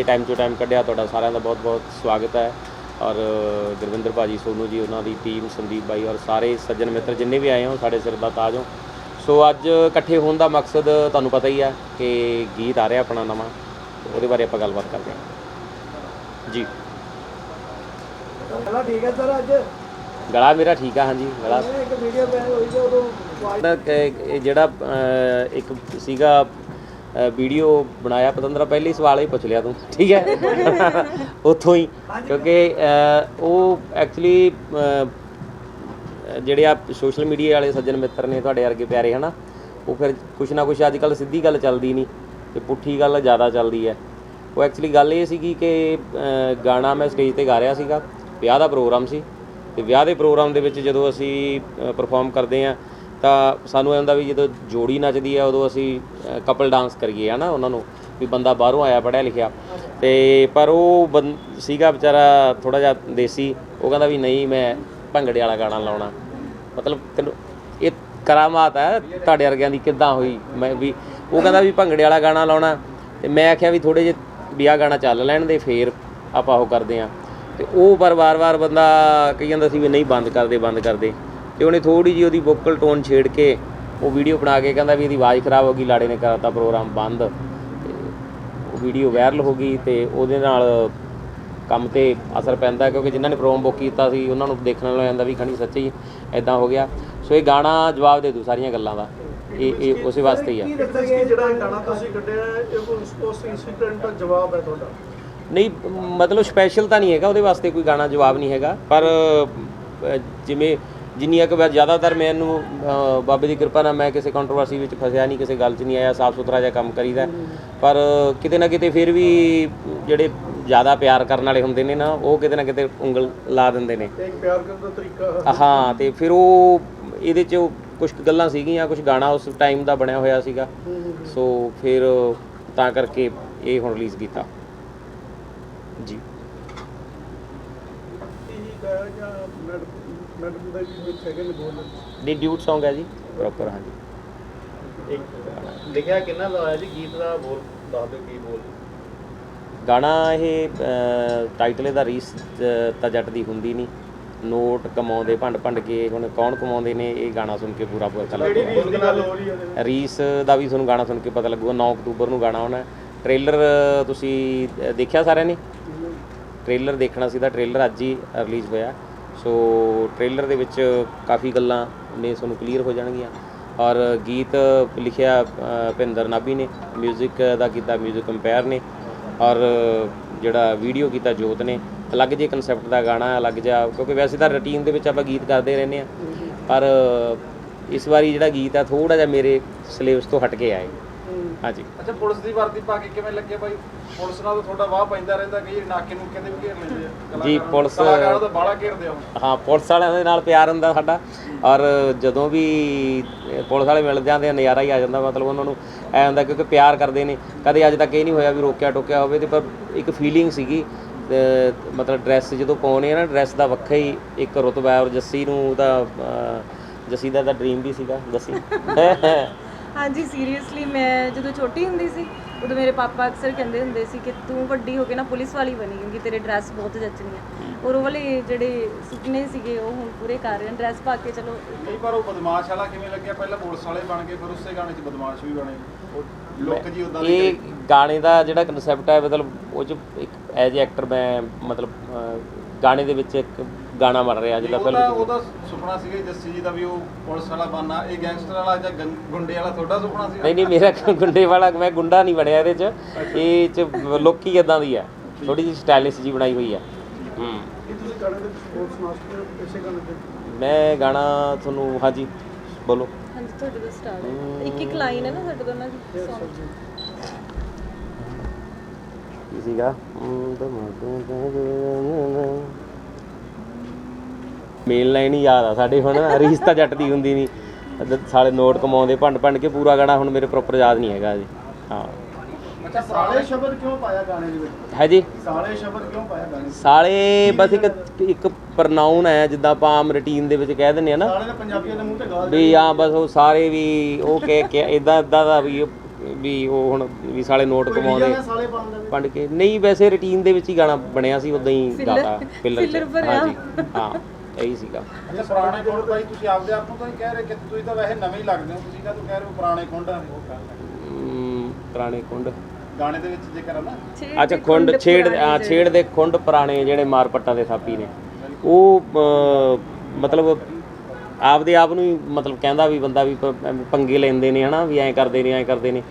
ਆਏ time to time ਕੱਢਿਆ। ਤੁਹਾਡਾ ਸਾਰਿਆਂ ਦਾ ਬਹੁਤ-ਬਹੁਤ ਸਵਾਗਤ ਹੈ। ਔਰ ਗੁਰਵਿੰਦਰ ਭਾਜੀ ਸੋਨੂ ਜੀ ਉਹਨਾਂ ਦੀ ਟੀਮ ਸੰਦੀਪ ਬਾਈ ਔਰ ਸਾਰੇ ਸੱਜਣ ਮਿੱਤਰ ਜਿੰਨੇ ਵੀ ਆਏ ਹੋ ਸਾਡੇ ਸਿਰ ਦਾ ਤਾਜ ਹੋ। ਸੋ ਅੱਜ ਇਕੱਠੇ ਹੋਣ ਦਾ ਮਕਸਦ ਤੁਹਾਨੂੰ ਪਤਾ ਹੀ ਹੈ ਕਿ ਗੀਤ ਆ ਰਿਹਾ ਆਪਣਾ ਨਵਾਂ। ਤੇ ਉਹਦੇ ਬਾਰੇ ਆਪਾਂ ਗੱਲਬਾਤ ਕਰਦੇ ਹਾਂ। ਜੀ। ਪਹਿਲਾਂ ਠੀਕ ਹੈ ਸਰ ਅੱਜ? ਗਲਾ ਮੇਰਾ ਠੀਕ ਆ ਹਾਂਜੀ ਗਲਾ। ਇੱਕ ਵੀਡੀਓ ਵਾਇਰਲ ਹੋਈ ਸੀ ਉਦੋਂ ਜਿਹੜਾ ਇੱਕ ਸੀਗਾ ਵੀਡੀਓ ਬਣਾਇਆ ਪਤੰਦਰਾ ਪਹਿਲੇ ਸਵਾਲ ਹੀ ਪੁੱਛ ਲਿਆ ਤੂੰ ਠੀਕ ਹੈ? ਉੱਥੋਂ ਹੀ ਕਿਉਂਕਿ ਉਹ ਐਕਚੁਅਲੀ ਜਿਹੜੇ ਆ ਸੋਸ਼ਲ ਮੀਡੀਆ ਵਾਲੇ ਸੱਜਣ ਮਿੱਤਰ ਨੇ ਤੁਹਾਡੇ ਵਰਗੇ ਪਿਆਰੇ ਹਨਾ? ਉਹ ਫਿਰ ਕੁਛ ਨਾ ਕੁਛ ਅੱਜ ਕੱਲ ਸਿੱਧੀ ਗੱਲ ਚੱਲਦੀ ਨਹੀਂ ਤੇ ਪੁੱਠੀ ਗੱਲ ਜ਼ਿਆਦਾ ਚੱਲਦੀ ਹੈ। ਉਹ ਐਕਚੁਅਲੀ ਗੱਲ ਇਹ ਸੀਗੀ ਕਿ ਗਾਣਾ ਮੈਂ ਸਟੇਜ ਤੇ ਗਾ ਰਿਹਾ ਸੀਗਾ ਵਿਆਹ ਦਾ ਪ੍ਰੋਗਰਾਮ ਸੀ ਤੇ ਵਿਆਹ ਦੇ ਪ੍ਰੋਗਰਾਮ ਦੇ ਵਿੱਚ ਜਦੋਂ ਅਸੀਂ ਪਰਫਾਰਮ ਕਰਦੇ ਆ ਤਾਂ ਸਾਨੂੰ ਇਹ ਹੁੰਦਾ ਵੀ ਜਦੋਂ ਜੋੜੀ ਨੱਚਦੀ ਹੈ ਉਦੋਂ ਅਸੀਂ ਕਪਲ ਡਾਂਸ ਕਰੀਏ, ਹਨਾ, ਉਹਨਾਂ ਨੂੰ, ਵੀ ਬੰਦਾ ਬਾਹਰੋਂ ਆਇਆ ਪੜਿਆ ਲਿਖਿਆ। ਤੇ ਪਰ ਉਹ ਬੰ- ਸੀਗਾ ਵਿਚਾਰਾ ਥੋੜਾ ਜਿਹਾ ਦੇਸੀ, ਉਹ ਕਹਿੰਦਾ ਵੀ ਨਹੀਂ, ਮੈਂ ਭੰਗੜੇ ਵਾਲਾ ਗਾਣਾ ਲਾਉਣਾ। ਮਤਲਬ ਤੈਨੂੰ, ਇਹ ਕਰਾਮਾਤ ਹੈ ਤੁਹਾਡੇ ਵਰਗਿਆਂ ਦੀ ਕਿੱਦਾਂ ਹੋਈ? ਮੈਂ ਵੀ, ਉਹ ਕਹਿੰਦਾ ਵੀ ਭੰਗੜੇ ਵਾਲਾ ਗਾਣਾ ਲਾਉਣਾ। ਤੇ ਮੈਂ ਆਖਿਆ ਵੀ ਥੋੜੇ ਜਿਹੇ ਵੀ ਆਹ ਗਾਣਾ ਚੱਲ ਲੈਣ ਦੇ, ਫੇਰ ਆਪਾਂ ਉਹ ਕਰਦੇ ਆਂ। ਤੇ ਉਹ ਪਰ ਵਾਰ-ਵਾਰ ਬੰਦਾ ਕਹੀ ਜਾਂਦਾ ਸੀ ਵੀ ਨਹੀਂ, ਬੰਦ ਕਰਦੇ ਬੰਦ ਕਰਦੇ ਤੇ ਉਹਨੇ ਥੋੜੀ ਜਿਹੀ ਉਹਦੀ ਵੋਕਲ ਟੋਨ ਛੇੜ ਕੇ ਉਹ ਵੀਡੀਓ ਬਣਾ ਕੇ ਕਹਿੰਦਾ ਵੀ ਇਹਦੀ ਆਵਾਜ਼ ਖਰਾਬ ਹੋ ਗਈ ਲਾੜੇ ਨੇ ਕਰਤਾ ਪ੍ਰੋਗਰਾਮ ਬੰਦ। ਤੇ ਉਹ ਵੀਡੀਓ ਵਾਇਰਲ ਹੋ ਗਈ ਤੇ ਉਹਦੇ ਨਾਲ ਕੰਮ ਤੇ ਅਸਰ ਪੈਂਦਾ ਕਿਉਂਕਿ ਜਿਨ੍ਹਾਂ ਨੇ ਪ੍ਰੋਮ ਬੁੱਕ ਕੀਤਾ ਸੀ ਉਹਨਾਂ ਨੂੰ ਦੇਖਣ ਨਾਲ ਜਾਂਦਾ ਵੀ ਖਣੀ ਸੱਚੀ ਐਦਾਂ ਹੋ ਗਿਆ। ਸੋ ਇਹ ਗਾਣਾ ਜਵਾਬ ਦੇ ਦੂ ਸਾਰੀਆਂ ਗੱਲਾਂ ਦਾ। ਇਹ ਇਹ ਉਸੇ ਵਾਸਤੇ ਹੀ ਆ। ਕੀ ਦੱਸਿਆ ਗਿਆ ਜਿਹੜਾ ਇਹ ਗਾਣਾ ਤੁਸੀਂ ਕੱਢਿਆ ਹੈ, ਇਹ ਉਸ ਉਸ ਇਨਸੀਡੈਂਟ ਦਾ ਜਵਾਬ ਹੈ ਤੁਹਾਡਾ? ਨਹੀਂ ਮਤਲਬ ਸਪੈਸ਼ਲ ਤਾਂ ਨਹੀਂ ਹੈਗਾ ਉਹਦੇ ਵਾਸਤੇ ਕੋਈ ਗਾਣਾ ਜਵਾਬ ਨਹੀਂ ਹੈਗਾ। ਪਰ ਜਿਵੇਂ ਜਿੰਨੀਆਂ ਕੁ ਵਾਰ ਜ਼ਿਆਦਾਤਰ ਮੈਨੂੰ ਬਾਬੇ ਦੀ ਕਿਰਪਾ ਨਾਲ ਮੈਂ ਕਿਸੇ ਕੰਟਰੋਵਰਸੀ ਵਿੱਚ ਫਸਿਆ ਨਹੀਂ ਕਿਸੇ ਗੱਲ 'ਚ ਨਹੀਂ ਆਇਆ ਸਾਫ਼ ਸੁਥਰਾ ਜਿਹਾ ਕੰਮ ਕਰੀਦਾ। ਪਰ ਕਿਤੇ ਨਾ ਕਿਤੇ ਫਿਰ ਵੀ ਜਿਹੜੇ ਜ਼ਿਆਦਾ ਪਿਆਰ ਕਰਨ ਵਾਲੇ ਹੁੰਦੇ ਨੇ ਨਾ ਉਹ ਕਿਤੇ ਨਾ ਕਿਤੇ ਉਂਗਲ ਲਾ ਦਿੰਦੇ ਨੇ। ਤੇ ਇੱਕ ਪਿਆਰ ਕਰਨ ਦਾ ਤਰੀਕਾ। ਹਾਂ ਤੇ ਫਿਰ ਉਹ ਇਹਦੇ 'ਚ ਕੁਝ ਗੱਲਾਂ ਸੀਗੀਆਂ ਕੁਝ ਗਾਣਾ ਉਸ ਟਾਈਮ ਦਾ ਬਣਿਆ ਹੋਇਆ ਸੀਗਾ। ਸੋ ਫਿਰ ਤਾਂ ਕਰਕੇ ਇਹ ਹੁਣ ਰਿਲੀਜ਼ ਕੀਤਾ। ਜੀ ਇਹ ਗਾਇਆ ਜਾਂ ਮੈਡਮ ਮੈਡਮ ਦਾ ਵੀ ਵਿੱਚ ਹੈਗੇ ਨੇ ਬੋਲ ਨਹੀਂ ਡਿਊਟ Song ਹੈ ਜੀ ਪ੍ਰੋਪਰ ਹਾਂਜੀ। ਲਿਖਿਆ ਕਿੰਨਾ ਦਾ ਹੋਇਆ ਜੀ? ਗੀਤ ਦਾ ਬੋਲ ਦੱਸ ਦਿਓ ਕੀ ਬੋਲ। ਗਾਣਾ ਇਹ ਟਾਈਟਲ ਇਹਦਾ ਰੀਸ ਤਾਂ ਜੱਟ ਦੀ ਹੁੰਦੀ ਨਹੀਂ। ਨੋਟ ਕਮਾਉਂਦੇ ਭੰਡ ਭੰਡ ਕੇ ਹੁਣ ਕੌਣ ਕਮਾਉਂਦੇ ਨੇ ਇਹ ਗਾਣਾ ਸੁਣ ਕੇ ਪੂਰਾ ਪਤਾ ਲੱਗੂਗਾ। ਦੀ ਗੱਲ ਹੋ ਰਹੀ? ਰੀਸ ਦਾ ਵੀ ਤੁਹਾਨੂੰ ਗਾਣਾ ਸੁਣ ਕੇ ਪਤਾ ਲੱਗੂਗਾ 9 ਅਕਤੂਬਰ ਨੂੰ ਗਾਣਾ ਆਉਣਾ। ਟ੍ਰੇਲਰ ਤੁਸੀਂ ਦੇਖਿਆ ਸਾਰਿਆਂ ਨੇ? ਟ੍ਰੇਲਰ ਦੇਖਣਾ ਸੀ ਤਾਂ ਟ੍ਰੇਲਰ ਅੱਜ ਹੀ ਰਿਲੀਜ਼ ਹੋਇਆ। ਸੋ ਟ੍ਰੇਲਰ ਦੇ ਵਿੱਚ ਕਾਫੀ ਗੱਲਾਂ ਨੇ ਤੁਹਾਨੂੰ ਕਲੀਅਰ ਹੋ ਜਾਣਗੀਆਂ ਔਰ ਗੀਤ ਲਿਖਿਆ ਅ, ਭਿੰਦਰ ਨਾਭੀ ਨੇ 뮤직 ਦਾ ਕੀਤਾ 뮤직 ਕੰਪੇਅਰ ਨੇ ਔਰ ਜਿਹੜਾ ਵੀਡੀਓ ਕੀਤਾ ਜੋਤ ਨੇ ਅਲੱਗ ਜੇ ਕਨਸੈਪਟ ਦਾ ਗਾਣਾ ਅਲੱਗ ਜਿਹਾ ਕਿਉਂਕਿ ਵੈਸੇ ਤਾਂ ਰੁਟੀਨ ਦੇ ਵਿੱਚ ਆਪਾਂ ਗੀਤ ਕਰਦੇ ਰਹਿੰਦੇ ਆ ਪਰ ਇਸ ਵਾਰੀ ਜਿਹੜਾ ਗੀਤ ਆ ਥੋੜਾ ਜਿਹਾ ਮੇਰੇ ਸਿਲੇਬਸ ਤੋਂ ਹਟ ਕੇ ਆਏ ਹਾਂਜੀ। ਅੱਛਾ ਪੁਲਿਸ ਦੀ ਵਰਦੀ ਪਾ ਕੇ ਕਿਵੇਂ ਲੱਗੇ ਬਾਈ? ਪੁਲਿਸ ਨਾਲ ਤਾਂ ਤੁਹਾਡਾ ਵਾਹ ਪੈਂਦਾ ਰਹਿੰਦਾ ਕਈ ਨਾਕੇ ਨੂੰ ਕਹਿੰਦੇ ਵੀ ਘੇਰ ਲੈਂਦੇ ਆ। ਜੀ। ਪੁਲਿਸ- ਕਲਾਕਾਰਾਂ ਦਾ ਬਾਲਾ ਘੇਰਦੇ ਆ ਹਾਂ ਪੁਲਿਸ ਵਾਲਿਆਂ ਦੇ ਨਾਲ ਪਿਆਰ ਹੁੰਦਾ ਸਾਡਾ। ਔਰ ਜਦੋਂ ਵੀ ਪੁਲਿਸ ਵਾਲੇ ਮਿਲ ਜਾਂਦੇ ਆ ਨਜ਼ਾਰਾ ਹੀ ਆ ਜਾਂਦਾ ਮਤਲਬ ਉਹਨਾਂ ਨੂੰ ਐ ਹੁੰਦਾ ਕਿਉਂਕਿ ਪਿਆਰ ਕਰਦੇ ਨੇ। ਕਦੇ ਅੱਜ ਤੱਕ ਇਹ ਨਹੀਂ ਹੋਇਆ ਵੀ ਰੋਕਿਆ ਟੋਕਿਆ ਹੋਵੇ ਤੇ ਪਰ ਇੱਕ ਫੀਲਿੰਗ ਸੀਗੀ ਮਤਲਬ ਡਰੈਸ ਜਦੋਂ ਪਾਉਣੇ ਆ ਨਾ ਡਰੈਸ ਦਾ ਵੱਖਰਾ ਹੀ ਇੱਕ ਰੁਤਬਾ ਔਰ ਜੱਸੀ ਨੂੰ ਤਾਂ ਅਹ, ਜੱਸੀ ਦਾ ਤਾਂ ਡ੍ਰੀਮ ਵੀ ਸੀਗਾ ਜੱਸੀ ਹਾਂਜੀ ਸੀਰੀਅਸਲੀ ਮੈਂ ਜਦੋਂ ਛੋਟੀ ਹੁੰਦੀ ਸੀ ਉਦੋਂ ਮੇਰੇ ਪਾਪਾ ਅਕਸਰ ਕਹਿੰਦੇ ਹੁੰਦੇ ਸੀ ਕਿ ਤੂੰ ਵੱਡੀ ਹੋ ਕੇ ਨਾ ਪੁਲਿਸ ਵਾਲੀ ਬਣੀ ਕਿਉਂਕਿ ਤੇਰੇ ਡਰੈਸ ਬਹੁਤ ਜੱਚਣੀ ਆ। ਔਰ ਉਹ ਵਾਲੇ ਜਿਹੜੇ ਸੁਪਨੇ ਸੀਗੇ ਉਹ ਹੁਣ ਪੂਰੇ ਕਰ ਰਹੇ ਹਨ ਡਰੈਸ ਪਾ ਕੇ ਚਲੋ ਕਈ ਵਾਰ ਉਹ ਬਦਮਾਸ਼ ਵਾਲਾ ਕਿਵੇਂ ਲੱਗਿਆ? ਪਹਿਲਾਂ ਪੁਲਿਸ ਵਾਲੇ ਬਣ ਗਏ ਫਿਰ ਉਸੇ ਗਾਣੇ 'ਚ ਬਦਮਾਸ਼ ਵੀ ਬਣੇ। ਉਹ ਲੁੱਕ ਜੀ ਉਦਾਂ ਦੀ ਇਹ ਗਾਣੇ ਦਾ ਜਿਹੜਾ ਕਨਸੈਪਟ ਹੈ ਮਤਲਬ ਉਹ ਚ ਇੱਕ ਐਜ ਐਕਟਰ ਮੈਂ ਮਤਲਬ ਗਾਣੇ ਦੇ ਵਿੱਚ ਇੱਕ ਗਾਣਾ ਬਣ ਰਿਹਾ ਜਿੱਦਾਂ ਉਹਦਾ ਪਹਿਲਾਂ ਉਹਦਾ ਸੁਪਨਾ ਸੀਗਾ ਜੀ ਜੱਸੀ ਜੀ ਦਾ ਵੀ ਉਹ ਪੁਲਿਸ ਵਾਲਾ ਬਣਨਾ ਇਹ ਗੈਂਗਸਟਰ ਵਾਲਾ ਜਾਂ ਗੰ- ਗੁੰਡੇ ਵਾਲਾ ਤੁਹਾਡਾ ਸੁਪਨਾ ਸੀ ਨਹੀਂ ਨਹੀਂ ਮੇਰਾ ਗੁੰਡੇ ਵਾਲਾ ਮੈਂ ਗੁੰਡਾ ਨਹੀਂ ਬਣਿਆ ਇਹਦੇ ਚ। ਇਹ ਚ ਲੁੱਕ ਹੀ ਇਦਾਂ ਦੀ ਹੈ ਥੋੜੀ ਜਿਹੀ ਸਟਾਈਲਿਸ਼ ਜੀ ਬਣਾਈ ਹੋਈ ਹੈ ਹੂੰ। ਕੀ ਤੁਸੀਂ ਗਾਣੇ ਦੇ ਸਪੋਰਟਸ ਮਾਸਟਰ ਹੋ? ਇਸੇ ਗਾਣੇ ਤੇ ਮੈਂ ਗਾਣਾ ਤੁਹਾਨੂੰ ਹਾਂਜੀ ਬੋਲੋ। ਹਾਂਜੀ ਤੁਹਾਡੇ ਤੋਂ ਸਟਾਰਟ ਹੈ। ਇੱਕ ਇੱਕ ਲਾਈਨ ਹੈ ਨਾ ਸਾਡੇ ਦੋਨਾਂ ਦੀ song 'ਚ। ਕੀ ਸੀਗਾ? ਮੇਨ ਲਾਈਨ ਹੀ ਯਾਦ ਆ ਸਾਡੇ ਹੁਣ ਰੀਸ ਤਾਂ ਜੱਟ ਦੀ ਹੁੰਦੀ ਨਹੀਂ ਸਾਲੇ ਨੋਟ ਕਮਾਉਂਦੇ ਭੰਡ ਭੰਡ ਕੇ ਪੂਰਾ ਗਾਣਾ ਹੁਣ ਮੇਰੇ ਪ੍ਰੋਪਰ ਯਾਦ ਨਹੀਂ ਹੈਗਾ ਜੀ ਹਾਂ। ਅੱਛਾ ਸਾਲੇ ਸ਼ਬਦ ਕਿਉਂ ਪਾਇਆ ਗਾਣੇ ਦੇ ਵਿੱਚ? ਹੈ ਜੀ। ਸਾਲੇ ਸ਼ਬਦ ਕਿਉਂ ਪਾਇਆ ਗਾਣੇ 'ਚ? ਸਾਲੇ ਬਸ ਇੱਕ ਇੱਕ ਪ੍ਰਨਾਉਨ ਹੈ ਜਿੱਦਾਂ ਆਪਾਂ ਆਮ ਰੁਟੀਨ ਦੇ ਵਿੱਚ ਕਹਿ ਦਿੰਦੇ ਆ ਨਾ। ਸਾਲੇ ਤਾਂ ਪੰਜਾਬੀਆਂ ਦੇ ਮੂੰਹ ਤੇ ਗਾਲ ਵੀ ਆ। ਬਸ ਉਹ ਸਾਰੇ ਵੀ ਉਹ ਕਹਿ ਕੇ ਇਦਾਂ ਇਦਾਂ ਦਾ ਵੀ ਵੀ ਉਹ ਹੁਣ ਵੀ ਸਾਲੇ ਨੋਟ ਕਮਾਉਂਦੇ। ਵੰਡ ਕੇ। ਨਹੀਂ ਵੈਸੇ ਰੁਟੀਨ ਦੇ ਵਿੱਚ ਹੀ ਗਾਣਾ ਬਣਿਆ ਸੀ ਉਦਾਂ ਹੀ ਗਾਤਾ ਫਿਲਰ। ਹਾਂਜੀ ਹਾਂ। ਇਹੀ ਸੀਗਾ। ਅੱਛਾ ਪੁਰਾਣੇ ਕੁੰਡ ਭਾਈ ਤੁਸੀਂ ਆਪਦੇ ਆਪ ਨੂੰ ਤਾਂ ਨਹੀਂ ਕਹਿ ਰਹੇ ਕਿ ਤੁਸੀਂ ਤਾਂ ਵੈਸੇ ਨਵੇਂ ਹੀ ਲੱਗਦੇ ਹੋ। ਤੁਸੀਂ ਕਾ ਕਹਿ ਰਹੇ ਹੋ ਪੁਰਾਣੇ ਕੁੰਡ ਆ ਅਮ, ਪੁਰਾਣੇ ਕੁੰਡ ਗਾਣੇ ਦੇ ਵਿੱਚ ਜ਼ਿਕਰ ਹੈ ਨਾ? ਛੇੜ ਅੱਛਾ ਦੇ ਖੁੰਡ ਛੇੜ ਪੁਰਾਣੇ ਆ, ਛੇੜ ਦੇ ਖੁੰਡ ਪੁਰਾਣੇ ਜਿਹੜੇ ਮਾਰਪੱਟਾਂ ਦੇ ਥਾਪੀ ਨੇ। ਉਹ ਅ, ਮਤਲਬ ਆਪਦੇ ਆਪ ਨੂੰ ਹੀ ਮਤਲਬ ਕਹਿੰਦਾ ਵੀ ਬੰਦਾ ਵੀ ਪ- ਐਵੇਂ ਪੰਗੇ ਲੈਂਦੇ ਨੇ ਹਨਾ ਵੀ ਐਂ ਕਰਦੇ ਨੇ ਐਂ ਕਰਦੇ ਨੇ।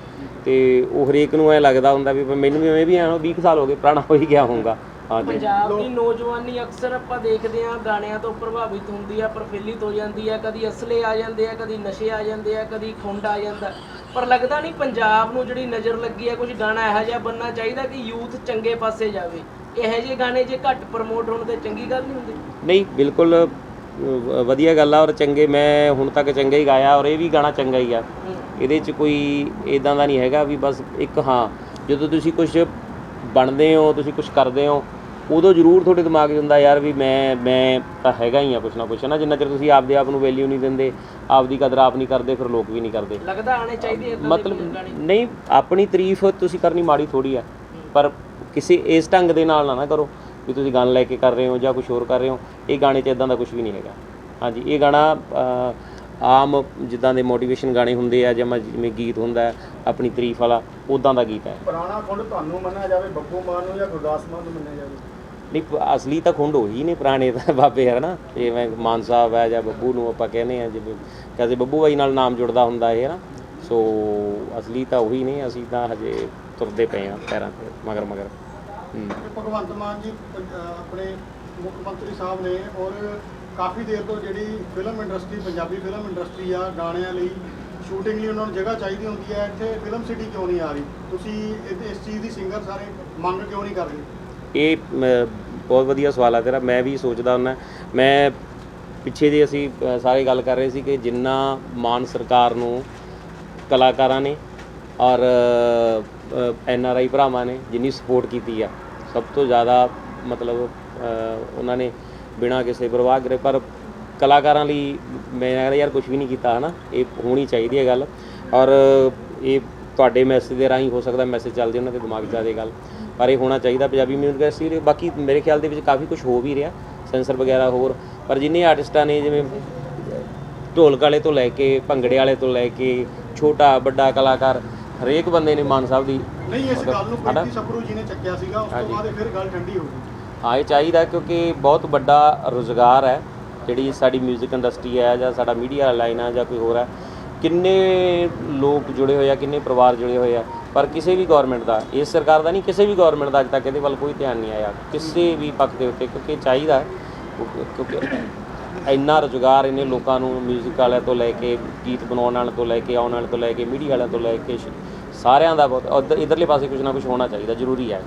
ਤੇ ਉਹ ਹਰੇਕ ਨੂੰ ਐ ਲੱਗਦਾ ਹੁੰਦਾ ਵੀ ਮੈਨੂੰ ਵੀ ਐਵੇਂ ਵੀ ਐਂ 20 ਕੁ ਸਾਲ ਹੋ ਗਏ ਪੁਰਾਣਾ ਹੋ ਹੀ ਗਿਆ ਹੋਊਗਾ। ਹਾਂਜੀ। ਪੰਜਾਬ ਦੀ ਨੌਜਵਾਨੀ ਅਕਸਰ ਆਪਾਂ ਦੇਖਦੇ ਹਾਂ ਗਾਣਿਆਂ ਤੋਂ ਪ੍ਰਭਾਵਿਤ ਹੁੰਦੀ ਆ ਪ੍ਰਫੁੱਲਿਤ ਹੋ ਜਾਂਦੀ ਆ ਕਦੀ ਅਸਲੇ ਆ ਜਾਂਦੇ ਆ ਕਦੀ ਨਸ਼ੇ ਆ ਜਾਂਦੇ ਆ ਕਦੀ ਖੁੰਡ ਆ ਜਾਂਦਾ। ਪਰ ਲੱਗਦਾ ਨਹੀਂ ਪੰਜਾਬ ਨੂੰ ਜਿਹੜੀ ਨਜ਼ਰ ਲੱਗੀ ਆ ਕੁਝ ਗਾਣਾ ਇਹੋ ਜਿਹਾ ਬੰਨਣਾ ਚਾਹੀਦਾ ਕਿ ਯੂਥ ਚੰਗੇ ਪਾਸੇ ਜਾਵੇ। ਇਹੋ ਜਿਹੇ ਗਾਣੇ ਜੇ ਘੱਟ ਪ੍ਰਮੋਟ ਹੋਣ ਤੇ ਚੰਗੀ ਗੱਲ ਨਹੀਂ ਹੁੰਦੀ। ਨਹੀਂ ਬਿਲਕੁਲ ਵਧੀਆ ਗੱਲ ਆ ਔਰ ਚੰਗੇ ਮੈਂ ਹੁਣ ਤੱਕ ਚੰਗਾ ਹੀ ਗਾਇਆ ਔਰ ਇਹ ਵੀ ਗਾਣਾ ਚੰਗਾ ਹੀ ਆ। ਇਹਦੇ 'ਚ ਕੋਈ ਇਦਾਂ ਦਾ ਨਹੀਂ ਹੈਗਾ ਵੀ ਬਸ ਇੱਕ ਹਾਂ ਜਦੋਂ ਤੁਸੀਂ ਕੁਝ ਬਣਦੇ ਹੋ ਤੁਸੀਂ ਕੁਝ ਕਰਦੇ ਹੋ ਉਦੋਂ ਜ਼ਰੂਰ ਤੁਹਾਡੇ ਦਿਮਾਗ 'ਚ ਹੁੰਦਾ ਯਾਰ ਵੀ ਮੈਂ ਮੈਂ ਤਾਂ ਹੈਗਾ ਹੀ ਆ ਕੁਛ ਨਾ ਕੁਛ ਨਾ ਜਿੰਨਾ ਚਿਰ ਤੁਸੀਂ ਆਪਦੇ ਆਪ ਨੂੰ ਵੈਲਿਊ ਨਹੀਂ ਦਿੰਦੇ ਆਪਦੀ ਕਦਰ ਆਪ ਨਹੀਂ ਕਰਦੇ ਫਿਰ ਲੋਕ ਵੀ ਨਹੀਂ ਕਰਦੇ। ਲੱਗਦਾ ਆਣੇ ਚਾਹੀਦੇ ਏਦਾਂ ਦੇ ਮਤਲਬ ਨਹੀਂ ਆਪਣੀ ਤਾਰੀਫ ਤੁਸੀਂ ਕਰਨੀ ਮਾੜੀ ਥੋੜੀ ਆ ਪਰ ਕਿਸੇ ਇਸ ਢੰਗ ਦੇ ਨਾਲ ਨਾ ਨਾ ਕਰੋ ਵੀ ਤੁਸੀਂ ਗਾਣਾ ਲੈ ਕੇ ਕਰ ਰਹੇ ਹੋ ਜਾਂ ਕੁਝ ਹੋਰ ਕਰ ਰਹੇ ਹੋ ਇਹ ਗਾਣੇ 'ਚ ਇਦਾਂ ਦਾ ਕੁਝ ਵੀ ਨਹੀਂ ਹੈਗਾ। ਹਾਂਜੀ ਇਹ ਗਾਣਾ ਆਮ ਜਿੱਦਾਂ ਦੇ ਮੋਟੀਵੇਸ਼ਨ ਗਾਣੇ ਹੁੰਦੇ ਆ ਜਾਂ ਜਿਵੇਂ ਗੀਤ ਹੁੰਦਾ ਹੈ, ਆਪਣੀ ਤਾਰੀਫ ਵਾਲਾ ਉਦਾਂ ਦਾ ਗੀਤ ਹੈ। ਪੁਰਾਣਾ ਖੁੰਡ ਤੁਹਾਨੂੰ ਮੰਨਿਆ ਜਾਵੇ ਬੱਬੂ ਮਾਨ ਨੂੰ ਜਾਂ ਗੁਰਦਾਸ ਮਾਨ ਨੂੰ ਮੰਨਿਆ ਜਾਵੇ। ਨਹੀਂ ਅਸਲੀ ਤਾਂ ਖੁੰਡ ਉਹੀ ਨੇ ਪੁਰਾਣੇ ਤਾਂ ਬਾਬੇ ਹੈ ਨਾ ਜਿਵੇਂ ਮਾਨ ਸਾਹਿਬ ਹੈ ਜਾਂ ਬੱਬੂ ਨੂੰ ਆਪਾਂ ਕਹਿੰਦੇ ਆ ਜਿਵੇਂ ਕਹਿੰਦੇ ਬੱਬੂ ਬਾਈ ਨਾਲ ਨਾਮ ਜੁੜਦਾ ਹੁੰਦਾ ਹੈ ਨਾ ਸੋ ਅਸਲੀ ਤਾਂ ਉਹੀ ਨੇ, ਅਸੀਂ ਤਾਂ ਹਜੇ ਤੁਰਦੇ ਪਏ ਆ ਪੈਰਾਂ ਤੇ, ਮਗਰ ਮਗਰ। ਭਗਵੰਤ ਮਾਨ ਜੀ ਆਪਣੇ ਮੁੱਖ ਮੰਤਰੀ ਸਾਹਿਬ ਨੇ ਔਰ ਕਾਫੀ ਦੇਰ ਤੋਂ ਜਿਹੜੀ film industry, Punjabi film industry ਆ, ਗਾਣਿਆਂ ਲਈ ਸ਼ੂਟਿੰਗ ਲਈ ਉਹਨਾਂ ਨੂੰ ਜਗ੍ਹਾ ਚਾਹੀਦੀ ਹੁੰਦੀ ਹੈ, ਇੱਥੇ ਫਿਲਮ ਸਿਟੀ ਕਿਉਂ ਨਹੀਂ ਆ ਰਹੀ? ਤੁਸੀਂ ਇਸ ਚੀਜ਼ ਦੀ ਸਿੰਗਰ ਸਾਰੇ ਮੰਗ ਕਿਉਂ ਨਹੀਂ ਕਰ ਰਹੇ? ਇਹ ਮ, ਬਹੁਤ ਵਧੀਆ ਸਵਾਲ ਆ ਤੇਰਾ ਮੈਂ ਵੀ ਸੋਚਦਾ ਹੁੰਦਾ। ਮੈਂ ਪਿੱਛੇ ਜੇ ਅਸੀਂ ਸਾਰੇ ਗੱਲ ਕਰ ਰਹੇ ਸੀ ਕਿ ਜਿੰਨਾ ਮਾਨ ਸਰਕਾਰ ਨੂੰ ਕਲਾਕਾਰਾਂ ਨੇ ਔਰ ਐਨ ਆਰ ਆਈ ਭਰਾਵਾਂ ਨੇ ਜਿੰਨੀ ਸਪੋਰਟ ਕੀਤੀ ਆ ਸਭ ਤੋਂ ਜ਼ਿਆਦਾ ਮਤਲਬ ਉਹਨਾਂ ਨੇ ਬਿਨਾਂ ਕਿਸੇ ਪ੍ਰਵਾਹ ਕਰੇ। ਪਰ ਕਲਾਕਾਰਾਂ ਲਈ ਮੈਂ ਕਹਿੰਦਾ ਯਾਰ ਕੁਝ ਵੀ ਨਹੀਂ ਕੀਤਾ ਹਨਾ? ਇਹ ਹੋਣੀ ਚਾਹੀਦੀ ਹੈ ਗੱਲ। ਔਰ ਇਹ ਤੁਹਾਡੇ ਮੈਸੇਜ ਦੇ ਰਾਹੀਂ ਹੋ ਸਕਦਾ ਮੈਸੇਜ ਚੱਲਦੇ ਉਹਨਾਂ ਦੇ ਦਿਮਾਗ 'ਚ ਆਦੇ ਗੱਲ। ਪਰ ਇਹ ਹੋਣਾ ਚਾਹੀਦਾ ਪੰਜਾਬੀ ਮਿਊਜ਼ਿਕ ਇੰਡਸਟਰੀ ਬਾਕੀ ਮੇਰੇ ਖਿਆਲ ਦੇ ਵਿੱਚ ਕਾਫੀ ਕੁਝ ਹੋ ਵੀ ਰਿਹਾ ਸੈਂਸਰ ਵਗੈਰਾ ਹੋਰ। ਪਰ ਜਿੰਨੇ ਆਰਟਿਸਟਾਂ ਨੇ ਜਿਵੇਂ ਢੋਲਕ ਵਾਲੇ ਤੋਂ ਲੈ ਕੇ ਭੰਗੜੇ ਵਾਲੇ ਤੋਂ ਲੈ ਕੇ ਛੋਟਾ ਵੱਡਾ ਕਲਾਕਾਰ ਹਰੇਕ ਬੰਦੇ ਨੇ ਮਾਨ ਸਾਹਿਬ ਦੀ ਨਹੀਂ ਇਸ ਗੱਲ ਨੂੰ ਪ੍ਰੀਤੀ ਸਪਰੂ ਜੀ ਨੇ ਚੱਕਿਆ ਸੀਗਾ ਉਸ ਤੋਂ। ਬਾਅਦ ਇਹ ਫਿਰ ਗੱਲ ਠੰਡੀ ਹੋ ਗਈ। ਹਾਂ ਇਹ ਚਾਹੀਦਾ ਕਿਉਂਕਿ ਬਹੁਤ ਵੱਡਾ ਰੋਜ਼ਗਾਰ ਹੈ ਜਿਹੜੀ ਸਾਡੀ 뮤직 ਇੰਡਸਟਰੀ ਹੈ ਜਾਂ ਸਾਡਾ ਮੀਡੀਆ ਲਾਈਨ ਹੈ ਜਾਂ ਕੋਈ ਹੋਰ ਹੈ। ਕਿੰਨੇ ਲੋਕ ਜੁੜੇ ਹੋਏ ਆ, ਕਿੰਨੇ ਪਰਿਵਾਰ ਜੁੜੇ ਹੋਏ ਆ, ਪਰ ਕਿਸੇ ਵੀ ਗਵਰਨਮੈਂਟ ਦਾ, ਇਸ ਸਰਕਾਰ ਦਾ ਨਹੀਂ, ਕਿਸੇ ਵੀ ਗਵਰਨਮੈਂਟ ਦਾ ਅੱਜ ਤੱਕ ਇਹਦੇ ਵੱਲ ਕੋਈ ਧਿਆਨ ਨਹੀਂ ਆਇਆ। ਕਿਸੇ ਵੀ ਪੱਖ ਦੇ ਉੱਤੇ, ਕਿਉਂਕਿ ਚਾਹੀਦਾ ਕਿਉਂਕਿ ਇੰਨਾ ਰੁਜ਼ਗਾਰ ਇਹਨੇ ਲੋਕਾਂ ਨੂੰ 뮤직 ਵਾਲਿਆਂ ਤੋਂ ਲੈ ਕੇ, ਗੀਤ ਬਣਾਉਣ ਵਾਲਿਆਂ ਤੋਂ ਲੈ ਕੇ, ਆਉਣ ਵਾਲਿਆਂ ਤੋਂ ਲੈ ਕੇ ਮੀਡੀਆ ਵਾਲਿਆਂ ਤੋਂ ਲੈ ਕੇ ਸਾਰਿਆਂ ਦਾ ਬਹੁਤ ਉੱਧਰ ਇਧਰਲੇ ਪਾਸੇ ਕੁਝ ਨਾ ਕੁਝ ਹੋਣਾ ਚਾਹੀਦਾ, ਜ਼ਰੂਰੀ ਹੈ।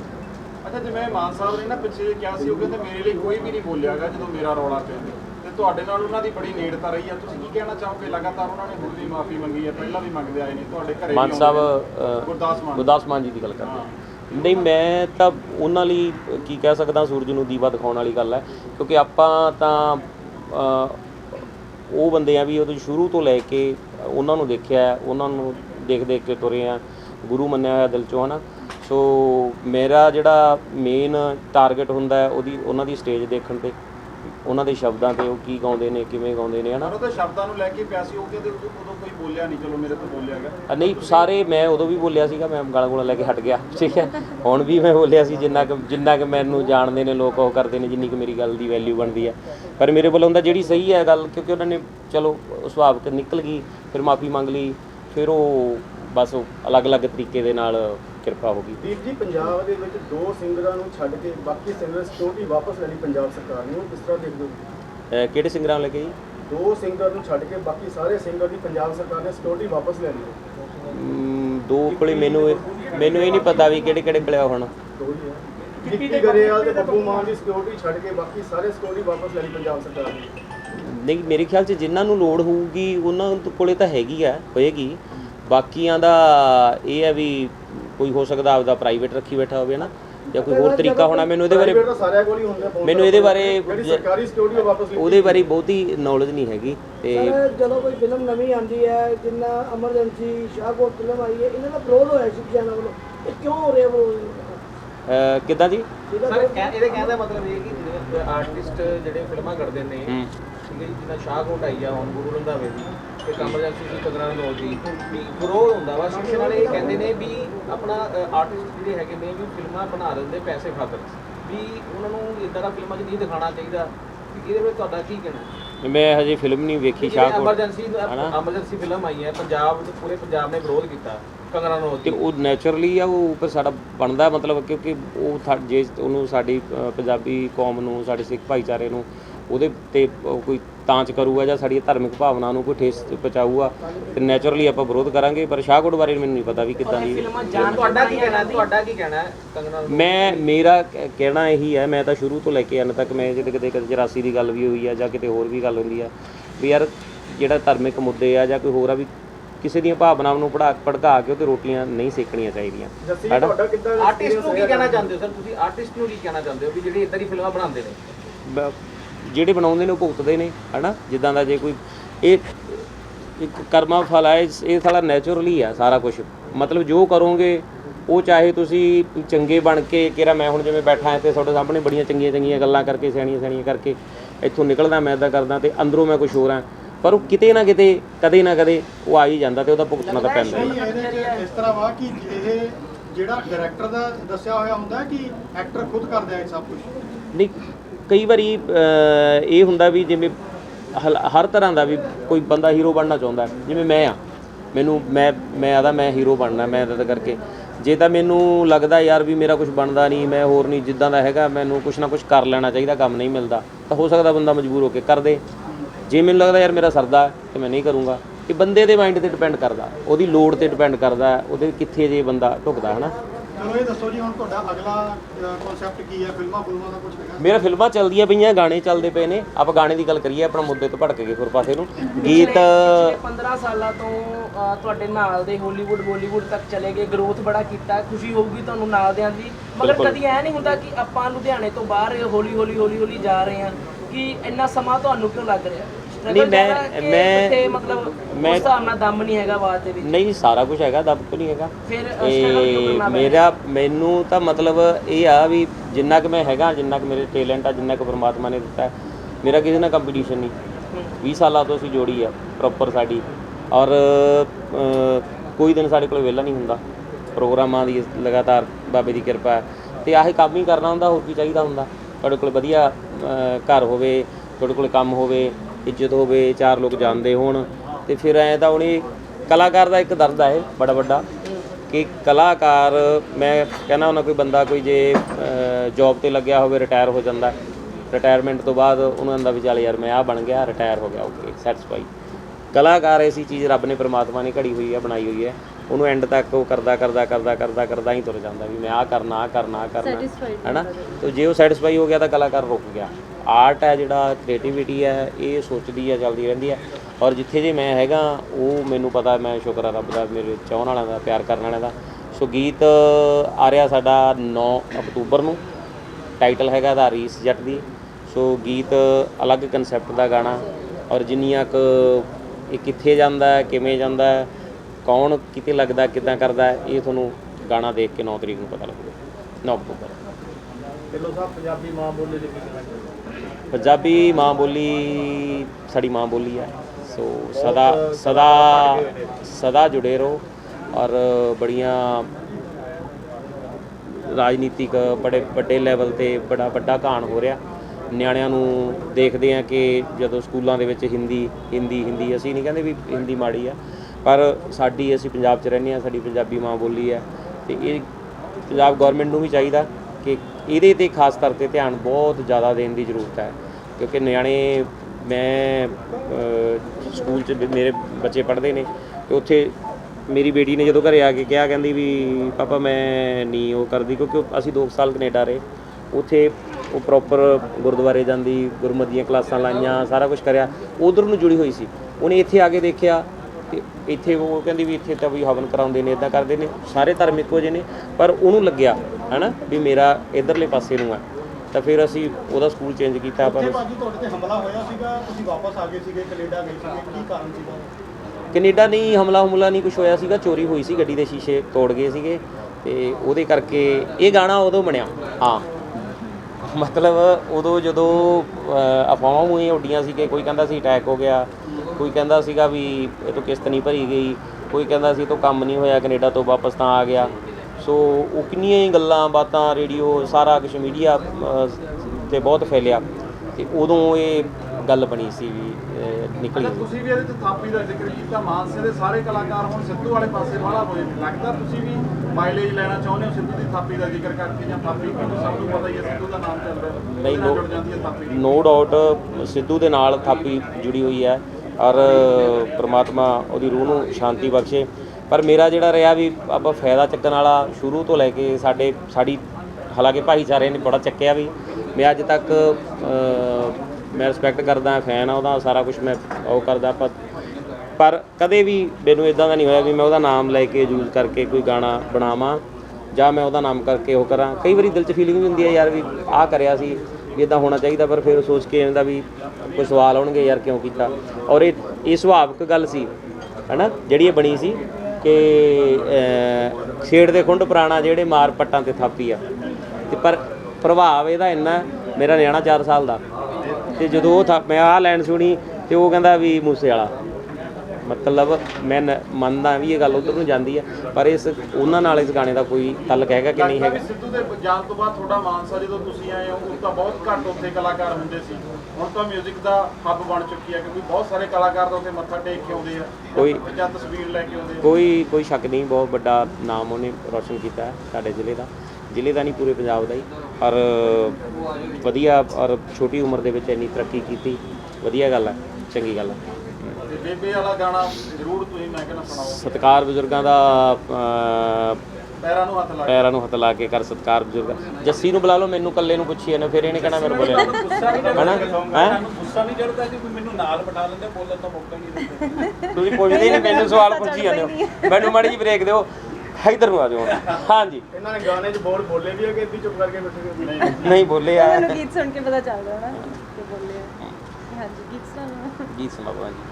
ਅੱਛਾ, ਜਿਵੇਂ ਮਾਨ ਸਾਹਿਬ ਨੇ ਨਾ ਪਿੱਛੇ ਕਿਹਾ ਸੀ, ਉਹ ਕਹਿੰਦੇ ਮੇਰੇ ਲਈ ਕੋਈ ਵੀ ਨਹੀਂ ਬੋਲਿਆਗਾ ਜਦੋਂ ਮੇਰਾ ਰੌਲਾ ਪਿਆ। ਤੁਹਾਡੇ ਨਾਲ ਉਹਨਾਂ ਦੀ ਬੜੀ ਨੇੜਤਾ ਰਹੀ ਆ। ਤੁਸੀਂ ਕੀ ਕਹਿਣਾ ਚਾਹੋਗੇ? ਲਗਾਤਾਰ ਉਹਨਾਂ ਨੇ ਹੁਣ ਵੀ ਮਾਫੀ ਮੰਗੀ ਹੈ ਪਹਿਲਾਂ ਵੀ ਮੰਗਦੇ ਆਏ ਨੇ ਤੁਹਾਡੇ ਘਰੇ ਮਾਨ ਸਾਹਿਬ ਗੁਰਦਾਸ ਮਾਨ। ਗੁਰਦਾਸ ਮਾਨ ਜੀ ਦੀ ਗੱਲ ਕਰਦੇ। ਨਹੀਂ ਮੈਂ ਤਾਂ ਉਹਨਾਂ ਲਈ ਕੀ ਕਹਿ ਸਕਦਾ ਸੂਰਜ ਨੂੰ ਦੀਵਾ ਦਿਖਾਉਣ ਵਾਲੀ ਗੱਲ ਹੈ। ਕਿਉਂਕਿ ਆਪਾਂ ਤਾਂ ਉਹ ਬੰਦੇ ਆ ਵੀ ਉਹ ਸ਼ੁਰੂ ਤੋਂ ਲੈ ਕੇ ਉਹਨਾਂ ਨੂੰ ਦੇਖਿਆ ਉਹਨਾਂ ਨੂੰ ਦੇਖ ਦੇਖ ਕੇ ਤੁਰੇ ਆ ਗੁਰੂ ਮੰਨਿਆ ਹੋਇਆ ਦਿਲ ਚੋਂ ਹਨਾ। ਸੋ ਮੇਰਾ ਜਿਹੜਾ ਮੇਨ ਟਾਰਗੇਟ ਹੁੰਦਾ ਉਹਦੀ ਉਹਨਾਂ ਦੀ ਸਟੇਜ ਦੇਖਣ ਤੇ। ਉਹਨਾਂ ਦੇ ਸ਼ਬਦਾਂ ਤੇ ਉਹ ਕੀ ਗਾਉਂਦੇ ਨੇ ਕਿਵੇਂ ਗਾਉਂਦੇ ਨੇ ਹਨਾ? ਪਰ ਉਹ ਤਾਂ ਸ਼ਬਦਾਂ ਨੂੰ ਲੈ ਕੇ ਪਿਆ ਸੀ ਉਹ ਕਹਿੰਦੇ ਉਦੋਂ ਉਦੋਂ ਕੋਈ ਬੋਲਿਆ ਨਹੀਂ ਚਲੋ ਮੇਰੇ ਤੋਂ ਬੋਲਿਆ ਗਿਆ। ਨਹੀਂ ਸਾਰੇ ਮੈਂ ਉਦੋਂ ਵੀ ਬੋਲਿਆ ਸੀਗਾ ਮੈਂ ਗਾਲਾਂ ਗੂਲਾਂ ਲੈ ਕੇ ਹਟ ਗਿਆ ਠੀਕ ਹੈ? ਹੁਣ ਵੀ ਮੈਂ ਬੋਲਿਆ ਸੀ ਜਿੰਨਾ ਕੁ ਜਿੰਨਾ ਕਿ ਮੈਨੂੰ ਜਾਣਦੇ ਨੇ ਲੋਕ ਉਹ ਕਰਦੇ ਨੇ ਜਿੰਨੀ ਕਿ ਮੇਰੀ ਗੱਲ ਦੀ ਵੈਲਿਊ ਬਣਦੀ ਹੈ। ਪਰ ਮੇਰੇ ਵੱਲੋਂ ਹੁੰਦਾ ਜਿਹੜੀ ਸਹੀ ਹੈ ਗੱਲ ਕਿਉਂਕਿ ਉਹਨਾਂ ਨੇ ਚਲੋ ਸੁਭਾਵਕ ਨਿਕਲ ਗਈ ਫਿਰ ਮਾਫੀ ਮੰਗ ਲਈ ਫਿਰ ਉਹ ਬਸ ਅਲੱਗ-ਅਲੱਗ ਤਰੀਕੇ ਦੇ ਨਾਲ ਕਿਰਪਾ ਹੋ ਗਈ। ਦੀਪ ਜੀ ਪੰਜਾਬ ਦੇ ਵਿੱਚ ਦੋ ਸਿੰਗਰਾਂ ਨੂੰ ਛੱਡ ਕੇ ਬਾਕੀ ਸਿੰਗਰ ਸਿਕਿਉਰਿਟੀ ਵਾਪਸ ਲੈ ਲਈ ਪੰਜਾਬ ਸਰਕਾਰ ਨੇ? ਉਹ ਕਿਸ ਤਰ੍ਹਾਂ ਦੇਖਦੇ ਹੋ? ਕਿਹੜੇ ਸਿੰਗਰਾਂ ਨੂੰ ਲੈ ਕੇ ਜੀ? ਦੋ ਸਿੰਗਰ ਨੂੰ ਛੱਡ ਕੇ ਬਾਕੀ ਸਾਰੇ ਸਿੰਗਰ ਦੀ ਪੰਜਾਬ ਸਰਕਾਰ ਨੇ ਸਿਕਿਉਰਿਟੀ ਵਾਪਸ ਲੈ ਲਈ ਦੋ ਕੋਲੇ ਮੈਨੂੰ ਮੈਨੂੰ ਇਹ ਨਹੀਂ ਪਤਾ ਵੀ ਕਿਹੜੇ ਕਿਹੜੇ ਕੋਲੇ ਆ ਹੁਣ। ਦੋ ਹੈ ਗਿੱਪੀ ਗਰੇਵਾਲ ਤੇ ਬੱਬੂ ਮਾਨ ਦੀ ਸਿਕਿਉਰਿਟੀ ਛੱਡ ਕੇ ਬਾਕੀ ਸਾਰੇ ਸਿਕਿਉਰਿਟੀ ਵਾਪਸ ਲੈ ਲਈ ਪੰਜਾਬ ਸਰਕਾਰ ਨੇ। ਨਹੀਂ ਮੇਰੇ ਖਿਆਲ 'ਚ ਜਿਨ੍ਹਾਂ ਨੂੰ ਲੋੜ ਹੋਊਗੀ ਉਹਨਾਂ ਕੋਲੇ ਤਾਂ ਹੈਗੀ ਆ ਹੋਏਗੀ। ਬਾਕੀਆਂ ਦਾ ਇਹ ਹੈ ਵੀ ਕੋਈ ਹੋ ਸਕਦਾ ਆਪਦਾ ਪ੍ਰਾਈਵੇਟ ਰੱਖੀ ਬੈਠਾ ਹੋਵੇ ਨਾ ਜਾਂ ਕੋਈ ਹੋਰ ਤਰੀਕਾ ਹੋਣਾ ਮੈਨੂੰ ਇਹਦੇ ਬਾਰੇ ਸਾਰਿਆਂ ਕੋਲ ਹੀ ਹੁੰਦੇ ਆ ਮੈਨੂੰ ਇਹਦੇ ਬਾਰੇ ਜਿਹੜੀ ਸਰਕਾਰੀ ਉਹ ਵਾਪਸ ਉਹਦੇ ਬਾਰੇ ਬਹੁਤੀ ਨੌਲੇਜ ਨਹੀਂ ਹੈਗੀ ਤੇ ਜਦੋਂ ਕੋਈ ਫਿਲਮ ਨਵੀਂ ਆਉਂਦੀ ਹੈ ਜਿੰਨਾ ਐਮਰਜੈਂਸੀ ਸ਼ਾਹਕੋਟ ਫਿਲਮ ਆਈ ਹੈ ਇਹਨਾਂ ਦਾ ਵਿਰੋਧ ਹੋਇਆ ਸ਼ਿਵ ਸੈਨਾ ਵੱਲੋਂ। ਇਹ ਕਿਉਂ ਹੋ ਰਿਹਾ ਵਿਰੋਧ ਕਿੱਦਾਂ ਜੀ? ਸਰ ਇਹਦੇ ਕਹਿਣ ਦਾ ਮਤਲਬ ਇਹ ਕਿ ਆਰਟਿਸਟ ਜਿਹੜੇ ਫਿਲਮਾਂ ਕਰਦੇ ਨੇ ਹੂੰ। ਠੀਕ ਹੈ ਜੀ ਜਿੱਦਾਂ ਸ਼ਾਹਕੋਟ ਆਈ ਆ ਹੁਣ ਗੁਰੂ ਰੰਧਾਵੇ ਦੀ ਤੇ ਐਮਰਜੈਂਸੀ ਸੀ ਕਦਰਾਂ ਨੌਜ ਦੀ ਵਿਰੋਧ ਹੁੰਦਾ ਵਾ ਸ਼ਿਕਸ਼ਾ ਵਾਲੇ ਇਹ ਕਹਿੰਦੇ ਨੇ ਵੀ ਆਪਣਾ ਆਰਟਿਸਟ ਜਿਹੜੇ ਹੈਗੇ ਨੇ ਵੀ ਫਿਲਮਾਂ ਬਣਾ ਦਿੰਦੇ ਪੈਸੇ ਖਾਤਰ ਵੀ ਉਹਨਾਂ ਨੂੰ ਇਦਾਂ ਦਾ ਫਿਲਮਾਂ 'ਚ ਨਹੀਂ ਦਿਖਾਉਣਾ ਚਾਹੀਦਾ। ਇਹਦੇ ਵਿੱਚ ਤੁਹਾਡਾ ਕੀ ਕਹਿਣਾ? ਮੈਂ ਹਜੇ ਫਿਲਮ ਨਹੀਂ ਵੇਖੀ ਸ਼ਾਹਕੋਟ ਐਮਰਜੈਂਸੀ? ਐਮਰਜੈਂਸੀ ਫਿਲਮ ਆਈ ਹੈ ਪੰਜਾਬ ਦੇ ਪੂਰੇ ਪੰਜਾਬ ਨੇ ਵਿਰੋਧ ਕੀਤਾ ਕੰਗਨਾ ਨੌਜ ਤੇ ਦੀ ਉਹ ਨੇਚਰਲੀ ਆ ਉਹ ਉੱਪਰ ਸਾਡਾ ਬਣਦਾ ਮਤਲਬ ਕਿਉਂਕਿ ਉਹ ਜੇ ਉਹਨੂੰ ਸਾਡੀ ਪੰਜਾਬੀ ਕੌਮ ਨੂੰ ਸਾਡੇ ਸਿੱਖ ਭਾਈਚਾਰੇ ਨੂੰ ਉਹਦੇ ਤੇ ਉਹ ਕੋਈ ਤਾਂਚ ਕਰੂਗਾ ਜਾਂ ਸਾਡੀ ਧਾਰਮਿਕ ਭਾਵਨਾ ਨੂੰ ਕੋਈ ਠੇਸ ਪਹੁੰਚਾਊਗਾ ਤੇ ਨੇਚਰਲੀ ਆਪਾਂ ਵਿਰੋਧ ਕਰਾਂਗੇ ਪਰ ਸ਼ਾਹਕੋਟ ਬਾਰੇ ਮੈਨੂੰ ਨਹੀਂ ਪਤਾ ਵੀ ਕਿੱਦਾਂ ਦੀ ਤੁਹਾਡਾ ਕੀ ਕਹਿਣਾ? ਤੁਹਾਡਾ ਕੀ ਕਹਿਣਾ ਹੈ ਕੰਗਨਾ? ਮੈਂ ਮੇਰਾ ਕ- ਕਹਿਣਾ ਇਹੀ ਹੈ ਮੈਂ ਤਾਂ ਸ਼ੁਰੂ ਤੋਂ ਲੈ ਕੇ ਅੰਤ ਤੱਕ ਮੈਂ ਜਿੱਦ ਕਿਤੇ ਕਦੇ 84 ਦੀ ਗੱਲ ਵੀ ਹੋਈ ਆ ਜਾਂ ਕਿਤੇ ਹੋਰ ਵੀ ਗੱਲ ਹੁੰਦੀ ਆ ਵੀ ਯਾਰ ਜਿਹੜਾ ਧਾਰਮਿਕ ਮੁੱਦੇ ਆ ਜਾਂ ਕੋਈ ਹੋਰ ਆ ਵੀ ਕਿਸੇ ਦੀਆਂ ਭਾਵਨਾਵਾਂ ਨੂੰ ਪੜਾ ਭੜਕਾ ਕੇ ਉਹ ਤੇ ਰੋਟੀਆਂ ਨਹੀਂ ਸੇਕਣੀਆਂ ਚਾਹੀਦੀਆਂ। ਹੈਨਾ ਆਰਟਿਸਟ ਨੂੰ ਕੀ ਕਹਿਣਾ ਚਾਹੁੰਦੇ ਹੋ ਸਰ? ਤੁਸੀਂ ਆਰਟਿਸਟ ਨੂੰ ਕੀ ਕਹਿਣਾ ਚਾਹੁੰਦੇ ਹੋ ਵੀ ਜਿਹੜੇ ਇਦਾਂ ਦੀ ਫਿਲਮਾਂ ਬਣਾਉਂਦੇ ਨੇ? ਬ- ਜਿਹੜੇ ਬਣਾਉਂਦੇ ਨੇ ਉਹ ਭੁਗਤਦੇ ਨੇ ਹਨਾ? ਜਿੱਦਾਂ ਦਾ ਜੇ ਕੋਈ ਇਹ ਇੱਕ ਕਰਮਾ ਫਲ ਹੈ ਇਹ ਸਾਲਾ ਨੇਚਰਲੀ ਆ ਸਾਰਾ ਕੁਝ ਮਤਲਬ ਜੋ ਕਰੋਗੇ ਉਹ ਚਾਹੇ ਤੁਸੀਂ ਚੰਗੇ ਬਣ ਕੇ ਕਿਰਾ ਮੈਂ ਹੁਣ ਜਿਵੇਂ ਬੈਠਾ ਇੱਥੇ ਤੁਹਾਡੇ ਸਾਹਮਣੇ ਬੜੀਆਂ ਚੰਗੀਆਂ ਚੰਗੀਆਂ ਗੱਲਾਂ ਕਰਕੇ ਸਿਆਣੀਆਂ ਸਿਆਣੀਆਂ ਕਰਕੇ ਇੱਥੋਂ ਨਿਕਲਦਾ ਮੈਂ ਇਦਾਂ ਕਰਦਾ ਤੇ ਅੰਦਰੋਂ ਮੈਂ ਕੁਝ ਹੋਰ ਆ। ਪਰ ਉਹ ਕਿਤੇ ਨਾ ਕਿਤੇ ਕਦੇ ਨਾ ਕਦੇ ਉਹ ਆ ਹੀ ਜਾਂਦਾ ਤੇ ਉਹਦਾ ਭੁਗਤਣਾ ਤਾਂ ਪੈਂਦਾ ਹੀ। ਇਸ ਤਰ੍ਹਾਂ ਵਾ ਕਿ ਇਹ ਜਿਹੜਾ ਡਾਇਰੈਕਟਰ ਦਾ ਦੱਸਿਆ ਹੋਇਆ ਹੁੰਦਾ ਕਿ ਐਕਟਰ ਖੁਦ ਕਰਦਾ ਹੈ ਸਭ ਕੁਝ ਨਹੀਂ ਕਈ ਵਾਰੀ ਇਹ ਹੁੰਦਾ ਵੀ ਜਿਵੇਂ ਹਲ- ਹਰ ਤਰ੍ਹਾਂ ਦਾ ਵੀ ਕੋਈ ਬੰਦਾ ਹੀਰੋ ਬਣਨਾ ਚਾਹੁੰਦਾ ਜਿਵੇਂ ਮੈਂ ਆ ਮੈਨੂੰ, ਮੈਂ ਮੈਂ ਆਦਾ, ਮੈਂ ਹੀਰੋ ਬਣਨਾ, ਮੈਂ ਇਦਾਂ ਕਰਕੇ। ਜੇ ਤਾਂ ਮੈਨੂੰ ਲੱਗਦਾ ਯਾਰ ਵੀ ਮੇਰਾ ਕੁਝ ਬਣਦਾ ਨਹੀਂ, ਮੈਂ ਹੋਰ ਨਹੀਂ ਜਿੱਦਾਂ ਦਾ ਹੈਗਾ, ਮੈਨੂੰ ਕੁਝ ਨਾ ਕੁਝ ਕਰ ਲੈਣਾ ਚਾਹੀਦਾ, ਕੰਮ ਨਹੀਂ ਮਿਲਦਾ, ਤਾਂ ਹੋ ਸਕਦਾ ਬੰਦਾ ਮਜਬੂਰ ਹੋ ਕੇ ਕਰ ਦੇ। ਜੇ ਮੈਨੂੰ ਲੱਗਦਾ ਯਾਰ ਮੇਰਾ ਸਰਦਾ ਹੈ, ਤੇ ਮੈਂ ਨਹੀਂ ਕਰੂੰਗਾ। ਇਹ ਬੰਦੇ ਦੇ ਮਾਈਂਡ ਤੇ ਡਿਪੈਂਡ ਕਰਦਾ। ਉਹਦੀ ਲੋੜ ਤੇ ਡਿਪੈਂਡ ਕਰਦਾ ਉਹਦੇ ਕਿੱਥੇ ਜੇ ਬੰਦਾ ਢੁਕਦਾ, ਹਨਾ? ਚਲੋ ਇਹ ਦੱਸੋ ਜੀ ਹੁਣ ਤੁਹਾਡਾ ਅਗਲਾ ਕਨਸੈਪਟ ਕੀ ਹੈ? ਫਿਲਮਾਂ ਫਿਲਮਾਂ ਦਾ ਕੁਝ ਹੈਗਾ? ਮੇਰਾ ਫਿਲਮਾਂ ਚੱਲਦੀਆਂ ਪਈਆਂ ਗਾਣੇ ਚੱਲਦੇ ਪਏ ਨੇ। ਆਪਾਂ ਗਾਣੇ ਦੀ ਗੱਲ ਕਰੀਏ ਆਪਣਾ ਮੁੱਦੇ ਤੋਂ ਭਟਕ ਗਏ ਫਿਰ ਪਾਸੇ ਨੂੰ ਗੀਤ ਪਿਛਲੇ 15 ਸਾਲਾਂ ਤੋਂ ਅਹ, ਤੁਹਾਡੇ ਨਾਲ ਦੇ ਹਾਲੀਵੁੱਡ ਬਾਲੀਵੁੱਡ ਤੱਕ ਚਲੇ ਗਏ ਗਰੋਥ ਬੜਾ ਕੀਤਾ ਖੁਸ਼ੀ ਹੋਊਗੀ ਤੁਹਾਨੂੰ ਨਾਲ ਦਿਆਂ ਦੀ। ਮਗਰ ਕਦੀ ਐ ਨਹੀਂ ਹੁੰਦਾ ਕਿ ਆਪਾਂ ਲੁਧਿਆਣੇ ਤੋਂ ਬਾਹਰ ਹੌਲੀ ਹੌਲੀ ਹੌਲੀ ਹੌਲੀ ਜਾ ਰਹੇ ਹਾਂ ਕਿ ਇੰਨਾ ਸਮਾਂ ਤੁਹਾਨੂੰ ਕਿਉਂ ਲੱਗ ਰਿਹਾ? ਨਹੀਂ, ਮੈਂ- ਮੈਂ- ਮਤਲਬ ਮੈਂ- ਹਿਸਾਬ ਨਾਲ ਦਮ ਨਹੀਂ ਹੈਗਾ ਆਵਾਜ਼ ਦੇ ਵਿੱਚ। ਨਹੀਂ ਸਾਰਾ ਕੁਝ ਹੈਗਾ ਦਬ ਤੋਂ ਨਹੀਂ ਹੈਗਾ। ਫਿਰ ਇਹ ਮੇਰਾ ਮੈਨੂੰ ਤਾਂ ਮਤਲਬ ਇਹ ਆ ਵੀ ਜਿੰਨਾ ਕਿ ਮੈਂ ਹੈਗਾ ਜਿੰਨਾ ਕਿ ਮੇਰੇ ਟੈਲੈਂਟ ਆ ਜਿੰਨਾ ਕਿ ਪਰਮਾਤਮਾ ਨੇ ਦਿੱਤਾ ਮੇਰਾ ਕਿਸੇ ਨਾਲ ਕੰਪੀਟੀਸ਼ਨ ਨਹੀਂ। 20 ਸਾਲਾਂ ਤੋਂ ਅਸੀਂ ਜੋੜੀ ਆ ਪ੍ਰੋਪਰ ਸਾਡੀ। ਔਰ ਕੋਈ ਦਿਨ ਸਾਡੇ ਕੋਲ ਵਿਹਲਾ ਨਹੀਂ ਹੁੰਦਾ। ਪ੍ਰੋਗਰਾਮਾਂ ਦੀ ਲਗਾਤਾਰ ਬਾਬੇ ਦੀ ਕਿਰਪਾ ਤੇ ਆਹੀ ਕੰਮ ਹੀ ਕਰਨਾ ਹੁੰਦਾ ਹੋਰ ਕੀ ਚਾਹੀਦਾ ਹੁੰਦਾ? ਤੁਹਾਡੇ ਕੋਲ ਵਧੀਆ ਘਰ ਹੋਵੇ ਤੁਹਾਡੇ ਕੋਲ ਕੰਮ ਹੋਵੇ ਇੱਜ਼ਤ ਹੋਵੇ ਚਾਰ ਲੋਕ ਜਾਣਦੇ ਹੋਣ ਤੇ ਫਿਰ ਐ ਤਾਂ ਉਹਨੇ ਕਲਾਕਾਰ ਦਾ ਇੱਕ ਦਰਦ ਆ ਇਹ ਬੜਾ ਵੱਡਾ ਕਿ ਕਲਾਕਾਰ, ਮੈਂ ਕਹਿੰਦਾ ਉਹਨਾਂ ਕੋਈ ਬੰਦਾ ਕੋਈ ਜੇ ਜੌਬ ਤੇ ਲੱਗਿਆ ਹੋਵੇ ਰਿਟਾਇਰ ਹੋ ਜਾਂਦਾ ਰਿਟਾਇਰਮੈਂਟ ਤੋਂ ਬਾਅਦ ਉਹਨਾਂ ਦਾ ਵੀ ਚੱਲ ਯਾਰ ਮੈਂ ਆ ਬਣ ਗਿਆ ਰਿਟਾਇਰ ਹੋ ਗਿਆ ਓਕੇ ਸੈਟੀਸਫਾਈ ਕਲਾਕਾਰ ਐਸੀ ਚੀਜ਼ ਰੱਬ ਨੇ ਪ੍ਰਮਾਤਮਾ ਨੇ ਘੜੀ ਹੋਈ ਹੈ ਬਣਾਈ ਹੋਈ ਹੈ। ਉਹਨੂੰ ਐਂਡ ਤੱਕ ਉਹ ਕਰਦਾ ਕਰਦਾ ਕਰਦਾ ਕਰਦਾ ਕਰਦਾ ਹੀ ਤੁਰ ਜਾਂਦਾ ਵੀ ਮੈਂ ਆ ਕਰਨਾ ਆ ਕਰਨਾ ਆ ਕਰਨਾ ਹੈਨਾ? ਤੇ ਜੇ ਉਹ ਸੈਟੀਸਫਾਈ ਹੋ ਗਿਆ ਤਾਂ ਕਲਾਕਾਰ ਰੁਕ ਗਿਆ। ਆਰਟ ਹੈ ਜਿਹੜਾ ਕ੍ਰੀਏਟੀਵਿਟੀ ਹੈ ਇਹ ਸੋਚਦੀ ਹੈ ਚੱਲਦੀ ਰਹਿੰਦੀ ਹੈ। ਔਰ ਜਿੱਥੇ ਜੇ ਮੈਂ ਹੈਗਾ ਉਹ ਮੈਨੂੰ ਪਤਾ ਮੈਂ ਸ਼ੁਕਰ ਆ ਰੱਬ ਦਾ ਮੇਰੇ ਚਾਹਣ ਵਾਲਿਆਂ ਦਾ ਪਿਆਰ ਕਰਨ ਵਾਲਿਆਂ ਦਾ। ਸੋ ਗੀਤ ਆ ਰਿਹਾ ਸਾਡਾ 9 ਅਕਤੂਬਰ ਨੂੰ। ਟਾਈਟਲ ਹੈਗਾ ਦਾ ਰੀਸ ਜੱਟ ਦੀ। ਸੋ ਗੀਤ ਅਲੱਗ ਕਨਸੈਪਟ ਦਾ ਗਾਣਾ। ਔਰ ਜਿੰਨੀਆਂ ਕੁ ਇਹ ਕਿੱਥੇ ਜਾਂਦਾ ਹੈ ਕਿਵੇਂ ਜਾਂਦਾ ਹੈ ਕੌਣ ਕਿਤੇ ਲੱਗਦਾ ਕਿਦਾਂ ਕਰਦਾ ਹੈ, ਇਹ ਤੁਹਾਨੂੰ ਗਾਣਾ ਦੇਖ ਕੇ 9 ਤਰੀਕ ਨੂੰ ਪਤਾ ਲੱਗੂਗਾ। 9 ਅਕਤੂਬਰ। ਢਿੱਲੋਂ ਸਾਹਿਬ ਪੰਜਾਬੀ ਮਾਂ ਬੋਲੀ ਦੇ ਪੰਜਾਬੀ ਮਾਂ ਬੋਲੀ ਸਾਡੀ ਮਾਂ ਬੋਲੀ ਹੈ। ਸੋ ਸਦਾ ਸਦਾ ਸਦਾ ਜੁੜੇ ਰਹੋ ਔਰ ਬੜੀਆਂ ਰਾਜਨੀਤਿਕ ਬੜੇ ਵੱਡੇ ਲੈਵਲ ਤੇ ਬੜਾ ਵੱਡਾ ਘਾਣ ਹੋ ਰਿਹਾ। ਨਿਆਣਿਆਂ ਨੂੰ ਦੇਖਦੇ ਆ ਕਿ ਜਦੋਂ ਸਕੂਲਾਂ ਦੇ ਵਿੱਚ ਹਿੰਦੀ ਹਿੰਦੀ ਹਿੰਦੀ, ਅਸੀਂ ਨਹੀਂ ਕਹਿੰਦੇ ਵੀ ਹਿੰਦੀ ਮਾੜੀ ਆ, ਪਰ ਸਾਡੀ ਅਸੀਂ ਪੰਜਾਬ 'ਚ ਰਹਿੰਦੇ ਆ ਸਾਡੀ ਪੰਜਾਬੀ ਮਾਂ ਬੋਲੀ ਹੈ ਤੇ ਇਹ ਪੰਜਾਬ ਗਵਰਨਮੈਂਟ ਨੂੰ ਵੀ ਚਾਹੀਦਾ ਕਿ ਇਹਦੇ ਤੇ ਖਾਸ ਤੌਰ 'ਤੇ ਧਿਆਨ ਬਹੁਤ ਜ਼ਿਆਦਾ ਦੇਣ ਦੀ ਜ਼ਰੂਰਤ ਹੈ, ਕਿਉਂਕਿ ਨਿਆਣੇ ਮੈਂ ਸਕੂਲ 'ਚ ਮੇਰੇ ਬੱਚੇ ਪੜ੍ਹਦੇ ਨੇ ਤੇ ਉੱਥੇ ਮੇਰੀ ਬੇਟੀ ਨੇ ਜਦੋਂ ਘਰੇ ਆ ਕੇ ਕਿਹਾ, ਕਹਿੰਦੀ ਵੀ, ਪਾਪਾ ਮੈਂ ਨਹੀਂ ਉਹ ਕਰਦੀ ਕਿਉਂਕਿ ਉਹ- ਅਸੀਂ 2 ਸਾਲ ਕੈਨੇਡਾ ਰਹੇ। ਉੱਥੇ ਉਹ ਪ੍ਰੋਪਰ ਗੁਰਦੁਆਰੇ ਜਾਂਦੀ ਗੁਰਮਤਿ ਦੀਆਂ ਕਲਾਸਾਂ ਲਾਈਆਂ ਸਾਰਾ ਕੁਝ ਕਰਿਆ। ਉਧਰ ਨੂੰ ਜੁੜੀ ਹੋਈ ਸੀ। ਉਹਨੇ ਇੱਥੇ ਆ ਕੇ ਦੇਖਿਆ ਤੇ ਇੱਥੇ ਉਹ ਕਹਿੰਦੀ ਵੀ ਇੱਥੇ ਤਾਂ ਵੀ ਹਵਨ ਕਰਾਉਂਦੇ ਨੇ ਇਦਾਂ ਕਰਦੇ ਨੇ ਸਾਰੇ ਧਰਮ ਇੱਕੋ ਜਿਹੇ ਨੇ ਪਰ ਉਹਨੂੰ ਲੱਗਿਆ ਹਨਾ ਵੀ ਮੇਰਾ ਇਧਰਲੇ ਪਾਸੇ ਨੂੰ ਆ। ਤਾਂ ਫਿਰ ਅਸੀਂ ਉਹਦਾ ਸਕੂਲ ਚੇਂਜ ਕੀਤਾ ਪਰ ਭਾਜੀ ਤੁਹਾਡੇ ਤੇ ਹਮਲਾ ਹੋਇਆ ਸੀਗਾ ਤੁਸੀਂ ਵਾਪਸ ਆ ਗਏ ਸੀਗੇ ਕੈਨੇਡਾ ਗਏ ਸੀਗੇ ਕੀ ਕਾਰਨ ਸੀਗਾ? ਕੈਨੇਡਾ ਨਹੀਂ ਹਮਲਾ ਹਮਲਾ ਨਹੀਂ ਕੁਝ ਹੋਇਆ ਸੀਗਾ ਚੋਰੀ ਹੋਈ ਸੀ ਗੱਡੀ ਦੇ ਸ਼ੀਸ਼ੇ ਤੋੜ ਗਏ ਸੀਗੇ ਤੇ ਉਹਦੇ ਕਰਕੇ ਇਹ ਗਾਣਾ ਉਦੋਂ ਬਣਿਆ। ਹਾਂ। ਮਤਲਬ ਉਦੋਂ ਜਦੋਂ ਅਫਵਾਹਾਂ ਹੋਈਆਂ ਉੱਡੀਆਂ ਸੀ ਕਿ ਕੋਈ ਕਹਿੰਦਾ ਸੀ ਅਟੈਕ ਹੋ ਗਿਆ, ਕੋਈ ਕਹਿੰਦਾ ਸੀਗਾ ਵੀ ਇਹ ਤੋਂ ਕਿਸ਼ਤ ਨਹੀਂ ਭਰੀ ਗਈ, ਕੋਈ ਕਹਿੰਦਾ ਸੀ ਇਹ ਤੋਂ ਕੰਮ ਨਹੀਂ ਹੋਇਆ, ਕੈਨੇਡਾ ਤੋਂ ਵਾਪਸ ਤਾਂ ਆ ਗਿਆ। ਸੋ ਉਹ ਕਿੰਨੀਆਂ ਹੀ ਗੱਲਾਂ, ਬਾਤਾਂ, ਰੇਡੀਓ, ਸਾਰਾ ਕੁਝ ਮੀਡੀਆ ਤੇ ਬਹੁਤ ਫੈਲਿਆ। ਤੇ ਉਦੋਂ ਇਹ ਗੱਲ ਬਣੀ ਸੀ ਵੀ ਨਿਕਲੀ ਤੁਸੀਂ ਵੀ ਇਹਦੇ ਚ ਥਾਪੀ ਦਾ ਜ਼ਿਕਰ ਕੀਤਾ, ਮਾਨਸੇ ਦੇ ਸਾਰੇ ਕਲਾਕਾਰ ਹੁਣ ਸਿੱਧੂ ਵਾਲੇ ਪਾਸੇ ਵਾਲਾ ਹੋਏ ਲੱਗਦਾ ਤੁਸੀਂ ਵੀ ਮਾਈਲੇਜ ਲੈਣਾ ਚਾਹੁੰਦੇ ਹੋ? ਸਿੱਧੂ ਦੀ ਥਾਪੀ ਦਾ ਜ਼ਿਕਰ ਕਰਕੇ ਜਾਂ ਥਾਪੀ? ਕਿਉਂਕਿ ਸਭ ਨੂੰ ਪਤਾ ਹੀ ਹੈ ਸਿੱਧੂ ਦਾ ਨਾਮ ਚੱਲ ਰਿਹਾ। ਨਹੀਂ, ਨੋ- ਜੁੜ ਜਾਂਦੀ ਹੈ ਥਾਪੀ? ਨੋ ਡਾਊਟ ਸਿੱਧੂ ਦੇ ਨਾਲ ਥਾਪੀ ਜੁੜੀ ਹੋਈ ਹੈ ਔਰ ਪ੍ਰਮਾਤਮਾ ਉਹਦੀ ਰੂਹ ਨੂੰ ਸ਼ਾਂਤੀ ਬਖਸ਼ੇ। ਪਰ ਮੇਰਾ ਜਿਹੜਾ ਰਿਹਾ ਵੀ ਆਪਾਂ ਫਾਇਦਾ ਚੱਕਣ ਵਾਲਾ ਸ਼ੁਰੂ ਤੋਂ ਲੈ ਕੇ ਸਾਡੇ ਸਾਡੀ ਹਾਲਾਂਕਿ ਭਾਈਚਾਰੇ ਨੇ ਬੜਾ ਚੱਕਿਆ ਵੀ। ਮੈਂ ਅੱਜ ਤੱਕ ਮੈਂ ਰਿਸਪੈਕਟ ਕਰਦਾ ਫੈਨ ਆ ਉਹਦਾ ਸਾਰਾ ਕੁਝ ਮੈਂ ਉਹ ਕਰਦਾ ਪਰ ਪਰ ਕਦੇ ਵੀ ਮੈਨੂੰ ਇਦਾਂ ਦਾ ਨਹੀਂ ਹੋਇਆ ਵੀ ਮੈਂ ਉਹਦਾ ਨਾਮ ਲੈ ਕੇ ਯੂਜ਼ ਕਰਕੇ ਕੋਈ ਗਾਣਾ ਬਣਾਵਾਂ ਜਾਂ ਮੈਂ ਉਹਦਾ ਨਾਮ ਕਰਕੇ ਉਹ ਕਰਾਂ। ਕਈ ਵਾਰੀ ਦਿਲ 'ਚ ਫੀਲਿੰਗ ਵੀ ਹੁੰਦੀ ਹੈ ਯਾਰ ਵੀ ਆਹ ਕਰਿਆ ਸੀ ਵੀ ਇਦਾਂ ਹੋਣਾ ਚਾਹੀਦਾ ਪਰ ਫਿਰ ਸੋਚ ਕੇ ਇਹਦਾ ਵੀ ਕੋਈ ਸਵਾਲ ਆਉਣਗੇ ਯਾਰ ਕਿਉਂ ਕੀਤਾ। ਔਰ ਇਹ ਇਹ ਸੁਭਾਵਿਕ ਗੱਲ ਸੀ ਹੈਨਾ? ਜਿਹੜੀ ਇਹ ਬਣੀ ਸੀ ਕਿ ਅਹ, ਛੇੜ ਦੇ ਖੁੰਡ ਪੁਰਾਣਾ ਜਿਹੜੇ ਮਾਰ ਪੱਟਾਂ ਤੇ ਥਾਪੀ ਆ। ਤੇ ਪਰ ਪ੍ਰਭਾਵ ਇਹਦਾ ਇੰਨਾ ਮੇਰਾ ਨਿਆਣਾ 4 ਸਾਲ ਦਾ। ਤੇ ਜਦੋਂ ਉਹ ਥਾ- ਮੈਂ ਆਹ ਲਾਈਨ ਸੁਣੀ ਤੇ ਉਹ ਕਹਿੰਦਾ ਵੀ ਮੂਸੇ ਵਾਲਾ। ਮਤਲਬ ਮੈਂ ਨ- ਮੰਨਦਾ ਵੀ ਇਹ ਗੱਲ ਉਧਰ ਨੂੰ ਜਾਂਦੀ ਹੈ ਪਰ ਇਸ ਉਹਨਾਂ ਨਾਲ ਇਸ ਗਾਣੇ ਦਾ ਕੋਈ ਤਾਲੁਕ ਹੈਗਾ ਕਿ ਨਹੀਂ ਲੱਗਦਾ ਹੈਗਾ। ਵੀ ਸਿੱਧੂ ਦੇ ਜਾਣ ਤੋਂ ਬਾਅਦ ਤੁਹਾਡਾ ਮਾਨਸਾ ਜਦੋਂ ਤੁਸੀਂ ਆਏ ਹੋ ਉਹ ਤਾਂ ਬਹੁਤ ਘੱਟ ਉੱਥੇ ਕਲਾਕਾਰ ਹੁੰਦੇ ਸੀ। ਹੁਣ ਤਾਂ 뮤직 ਦਾ ਹੱਬ ਬਣ ਚੁੱਕੀ ਹੈ ਕਿਉਂਕਿ ਬਹੁਤ ਸਾਰੇ ਕਲਾਕਾਰ ਤਾਂ ਉੱਥੇ ਮੱਥਾ ਟੇਕ ਕੇ ਆਉਂਦੇ ਆ ਕੋਈ- ਜਾਂ ਤਸਵੀਰ ਲੈ ਕੇ ਆਉਂਦੇ ਆ। ਕੋਈ ਕੋਈ ਸ਼ੱਕ ਨਹੀਂ ਬਹੁਤ ਵੱਡਾ ਨਾਮ ਉਹਨੇ ਰੋਸ਼ਨ ਕੀਤਾ ਹੈ ਸਾਡੇ ਜ਼ਿਲ੍ਹੇ ਦਾ। ਜ਼ਿਲ੍ਹੇ ਦਾ ਨਹੀਂ ਪੂਰੇ ਪੰਜਾਬ ਦਾ ਹੀ। ਔਰ ਵਧੀਆ ਔਰ ਛੋਟੀ ਉਮਰ ਦੇ ਵਿੱਚ ਇੰਨੀ ਤਰੱਕੀ ਕੀਤੀ। ਵਧੀਆ ਗੱਲ ਹੈ ਚੰਗੀ ਗੱਲ ਹੈ। ਤੇ ਬੇਬੇ ਵਾਲਾ ਗਾਣਾ ਜ਼ਰੂਰ ਤੁਸੀਂ ਮੈਂ ਕਹਿੰਦਾ ਸੁਣਾਓ। ਸਤਿਕਾਰ ਬਜ਼ੁਰਗਾਂ ਦਾ ਪੈਰਾਂ ਨੂੰ ਹੱਥ ਲਾ ਕੇ। ਪੈਰਾਂ ਨੂੰ ਹੱਥ ਲਾ ਕੇ ਕਰ ਸਤਿਕਾਰ ਬਜ਼ੁਰਗਾਂ। ਜੱਸੀ ਨੂੰ ਬੁਲਾ ਲਓ ਮੈਨੂੰ ਇਕੱਲੇ ਨੂੰ ਪੁੱਛੀ ਇਹਨੇ ਫਿਰ ਇਹਨੇ ਕਹਿਣਾ ਮੇਰੇ ਬੋਲੇ ਹਨਾ? ਹੈ? ਗੁੱਸਾ ਨਹੀਂ ਚੜਦਾ ਕਿ ਕੋਈ ਮੈਨੂੰ ਨਾਲ ਬਿਠਾ ਲੈਂਦੇ ਬੋਲਣ ਦਾ ਮੌਕਾ ਹੀ ਨਹੀਂ ਦਿੰਦੇ। ਤੁਸੀਂ ਪੁੱਛਦੇ ਹੀ ਨਹੀਂ ਮੈਨੂੰ ਸਵਾਲ ਪੁੱਛੀ ਜਾਂਦੇ ਹੋ। ਮੈਨੂੰ ਮਾੜੀ ਜੀ ਬ੍ਰੇਕ ਦਿਓ ਇੱਧਰ ਨੂੰ ਆ ਜਾਓ। ਹਾਂਜੀ। ਇਹਨਾਂ ਨੇ ਗਾਣੇ 'ਚ ਬੋਲ ਬੋਲੇ ਵੀ ਹੈ ਕਿ ਇੱਦੀ ਚੁੱਪ ਕਰਕੇ ਬੈਠੇ ਨਹੀਂ। ਨਹੀਂ ਬੋਲੇ ਆ। ਗੀਤ ਸੁਣ ਕੇ ਪਤਾ ਚੱਲਦਾ ਨਾ ਕਿ ਬੋਲੇ ਆ। ਹਾਂਜੀ ਗੀਤ ਸੁਣਾਉਣਾ ਗੀਤ ਸੁਣਾਓ ਹਾਂਜੀ।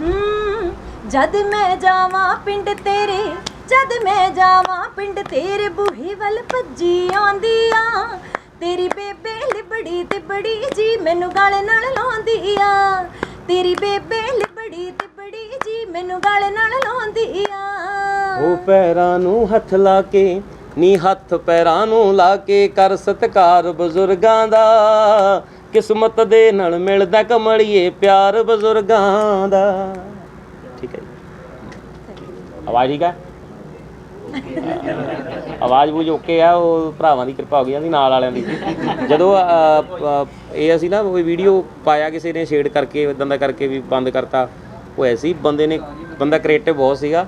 ਹੂੰ, ਜਦ ਮੈਂ ਜਾਵਾਂ ਪਿੰਡ ਤੇਰੇ ਜਦ ਮੈਂ ਜਾਵਾਂ ਪਿੰਡ ਤੇਰੇ ਬੂਹੇ ਵੱਲ ਭੱਜੀ ਆਉਂਦੀ ਆ ਤੇਰੀ ਬੇਬੇ ਲਿਬੜੀ ਤੇ ਬੜੀ ਜੀ ਮੈਨੂੰ ਗਲ ਨਾਲ ਲਾਉਂਦੀ ਆ ਤੇਰੀ ਬੇਬੇ ਲਿਬੜੀ ਤੇ ਬੜੀ ਜੀ ਮੈਨੂੰ ਗਲ ਨਾਲ ਲਾਉਂਦੀ ਆ ਉਹ ਪੈਰਾਂ ਨੂੰ ਹੱਥ ਲਾ ਕੇ ਨੀ ਹੱਥ ਪੈਰਾਂ ਨੂੰ ਲਾ ਕੇ ਕਰ ਸਤਕਾਰ ਬਜ਼ੁਰਗਾਂ ਦਾ। ਕਿਸਮਤ ਦੇ ਨਾਲ ਮਿਲਦਾ ਕਮਲੀਏ ਪਿਆਰ ਬਜ਼ੁਰਗਾਂ ਦਾ। ਠੀਕ ਹੈ ਆਵਾਜ਼ ਠੀਕ ਹੈ? ਆਵਾਜ਼ ਬੂਝ ਓਕੇ ਆ ਉਹ ਭਰਾਵਾਂ ਦੀ ਕਿਰਪਾ ਹੋ ਗਈ ਸੀ ਨਾਲ ਵਾਲਿਆਂ ਦੀ। ਜਦੋਂ ਅ, ਇਹ ਅਸੀਂ ਨਾ ਉਹ ਵੀਡੀਓ ਪਾਇਆ ਕਿਸੇ ਨੇ ਸ਼ੇਡ ਕਰਕੇ ਇਦਾਂ ਦਾ ਕਰਕੇ ਵੀ ਬੰਦ ਕਰਤਾ ਉਹ ਐਸੀ ਬੰਦੇ ਨੇ ਬੰਦਾ ਕ੍ਰੀਏਟਿਵ ਬਹੁਤ ਸੀਗਾ।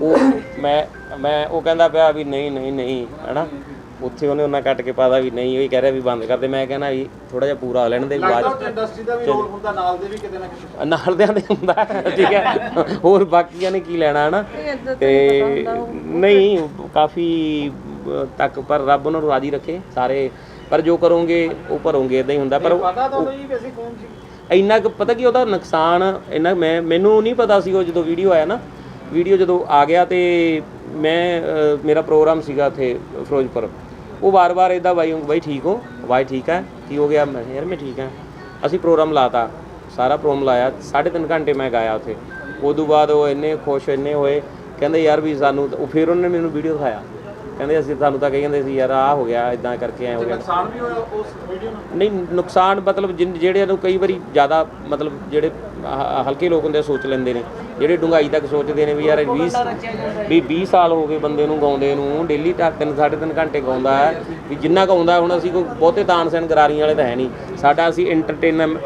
ਉਹ ਮੈਂ ਮੈਂ ਉਹ ਕਹਿੰਦਾ ਪਿਆ ਵੀ ਨਹੀਂ ਨਹੀਂ ਨਹੀਂ ਹੈਨਾ? ਉੱਥੇ ਉਹਨੇ ਉਹਨਾਂ ਕੱਟ ਕੇ ਪਾਦਾ ਵੀ ਨਹੀਂ ਉਹ ਹੀ ਕਹਿ ਰਿਹਾ ਵੀ ਬੰਦ ਕਰ ਦੇ। ਮੈਂ ਕਹਿੰਦਾ ਵੀ ਥੋੜਾ ਜਿਹਾ ਪੂਰਾ ਹੋ ਲੈਣ ਦੇ ਲੱਗਦਾ ਆਵਾਜ਼ ਉੱਥੇ ਇੰਡਸਟਰੀ ਦਾ ਵੀ ਰੋਲ ਹੁੰਦਾ ਨਾਲ ਦੇ ਵੀ ਕਿਤੇ ਨਾ ਕਿਤੇ। ਨਾਲ ਦੇ ਆਂਦੇ ਹੁੰਦਾ ਠੀਕ ਹੈ। ਹੋਰ ਬਾਕੀਆਂ ਨੇ ਕੀ ਲੈਣਾ ਹਨਾ? ਤਾਂ ਨਹੀਂ ਕਾਫੀ ਤੱਕ ਪਰ ਰੱਬ ਉਹਨਾਂ ਨੂੰ ਰਾਜੀ ਰੱਖੇ ਸਾਰੇ। ਪਰ ਜੋ ਕਰੋਗੇ ਉਹ ਭਰੋਗੇ ਇਦਾਂ ਹੀ ਹੁੰਦਾ। ਪਰ ਉਹ- ਪਤਾ ਤਾਂ ਜੀ ਵੈਸੇ ਕੌਣ ਸੀ। ਇੰਨਾ ਕੁ ਪਤਾ ਕੀ ਉਹਦਾ ਨੁਕਸਾਨ ਇੰਨਾ ਮੈਂ ਮੈਨੂੰ ਨਹੀਂ ਪਤਾ ਸੀ ਉਹ ਜਦੋਂ ਵੀਡੀਓ ਆਇਆ ਨਾ। ਵੀਡੀਓ ਜਦੋਂ ਆ ਗਿਆ ਤੇ ਮੈਂ ਮੇਰਾ ਪ੍ਰੋਗਰਾਮ ਸੀਗਾ ਉੱਥੇ ਫਿਰੋਜ਼ਪੁਰ। ਉਹ ਵਾਰ-ਵਾਰ ਇਦਾਂ ਬਾਈ ਬਾਈ ਠੀਕ ਹੋ ਬਾਈ ਠੀਕ ਹੈ ਕੀ ਹੋ ਗਿਆ? ਮੈਂ ਕਿਹਾ, ਯਾਰ ਮੈਂ ਠੀਕ ਹਾਂ। ਅਸੀਂ ਪ੍ਰੋਗਰਾਮ ਲਾਤਾ ਸਾਰਾ ਪ੍ਰੋਗਰਾਮ ਲਾਇਆ 3.5 ਘੰਟੇ ਮੈਂ ਗਾਇਆ ਉੱਥੇ। ਉਦੋਂ ਬਾਅਦ ਉਹ ਇੰਨੇ ਖੁਸ਼ ਇੰਨੇ ਹੋਏ ਕਹਿੰਦੇ ਯਾਰ ਵੀ ਸਾਨੂੰ ਉਹ ਫਿਰ ਉਹਨੇ ਮੈਨੂੰ ਵੀਡੀਓ ਦਿਖਾਇਆ। ਕਹਿੰਦੇ ਅਸੀਂ ਤੁਹਾਨੂੰ ਤਾਂ ਕਹੀ ਜਾਂਦੇ ਸੀ ਯਾਰ ਆਹ ਹੋ ਗਿਆ ਇਦਾਂ ਕਰਕੇ ਐ ਹੋ ਗਿਆ। ਨੁਕਸਾਨ ਵੀ ਹੋਇਆ ਉਸ ਵੀਡੀਓ ਨਾਲ ਨਹੀਂ ਨੁਕਸਾਨ ਮਤਲਬ ਜਿਨ- ਜਿਹੜਿਆਂ ਨੂੰ ਕਈ ਵਾਰੀ ਜ਼ਿਆਦਾ ਮਤਲਬ ਜਿਹੜੇ ਹ- ਹਲਕੇ ਲੋਕ ਹੁੰਦੇ ਆ, ਸੋਚ ਲੈਂਦੇ ਨੇ। ਜਿਹੜੇ ਡੂੰਘਾਈ ਤੱਕ ਸੋਚਦੇ ਨੇ ਵੀ ਯਾਰ 20 ਵੀ 20 ਸਾਲ ਹੋ ਗਏ ਬੰਦੇ ਨੂੰ ਗਾਉਂਦੇ ਨੂੰ ਡੇਲੀ ਤਾਂ 3 3.5 ਘੰਟੇ ਗਾਉਂਦਾ ਹੈ। ਵੀ ਜਿੰਨਾ ਗਾਉਂਦਾ ਹੁਣ ਅਸੀਂ ਕੋਈ ਬਹੁਤੇ ਤਾਨ ਸੈਨ ਗਰਾਰੀਆਂ ਵਾਲੇ ਤਾਂ ਹੈ ਨਹੀਂ। ਸਾਡਾ ਅਸੀਂ ਐਂਟਰਟੇਨ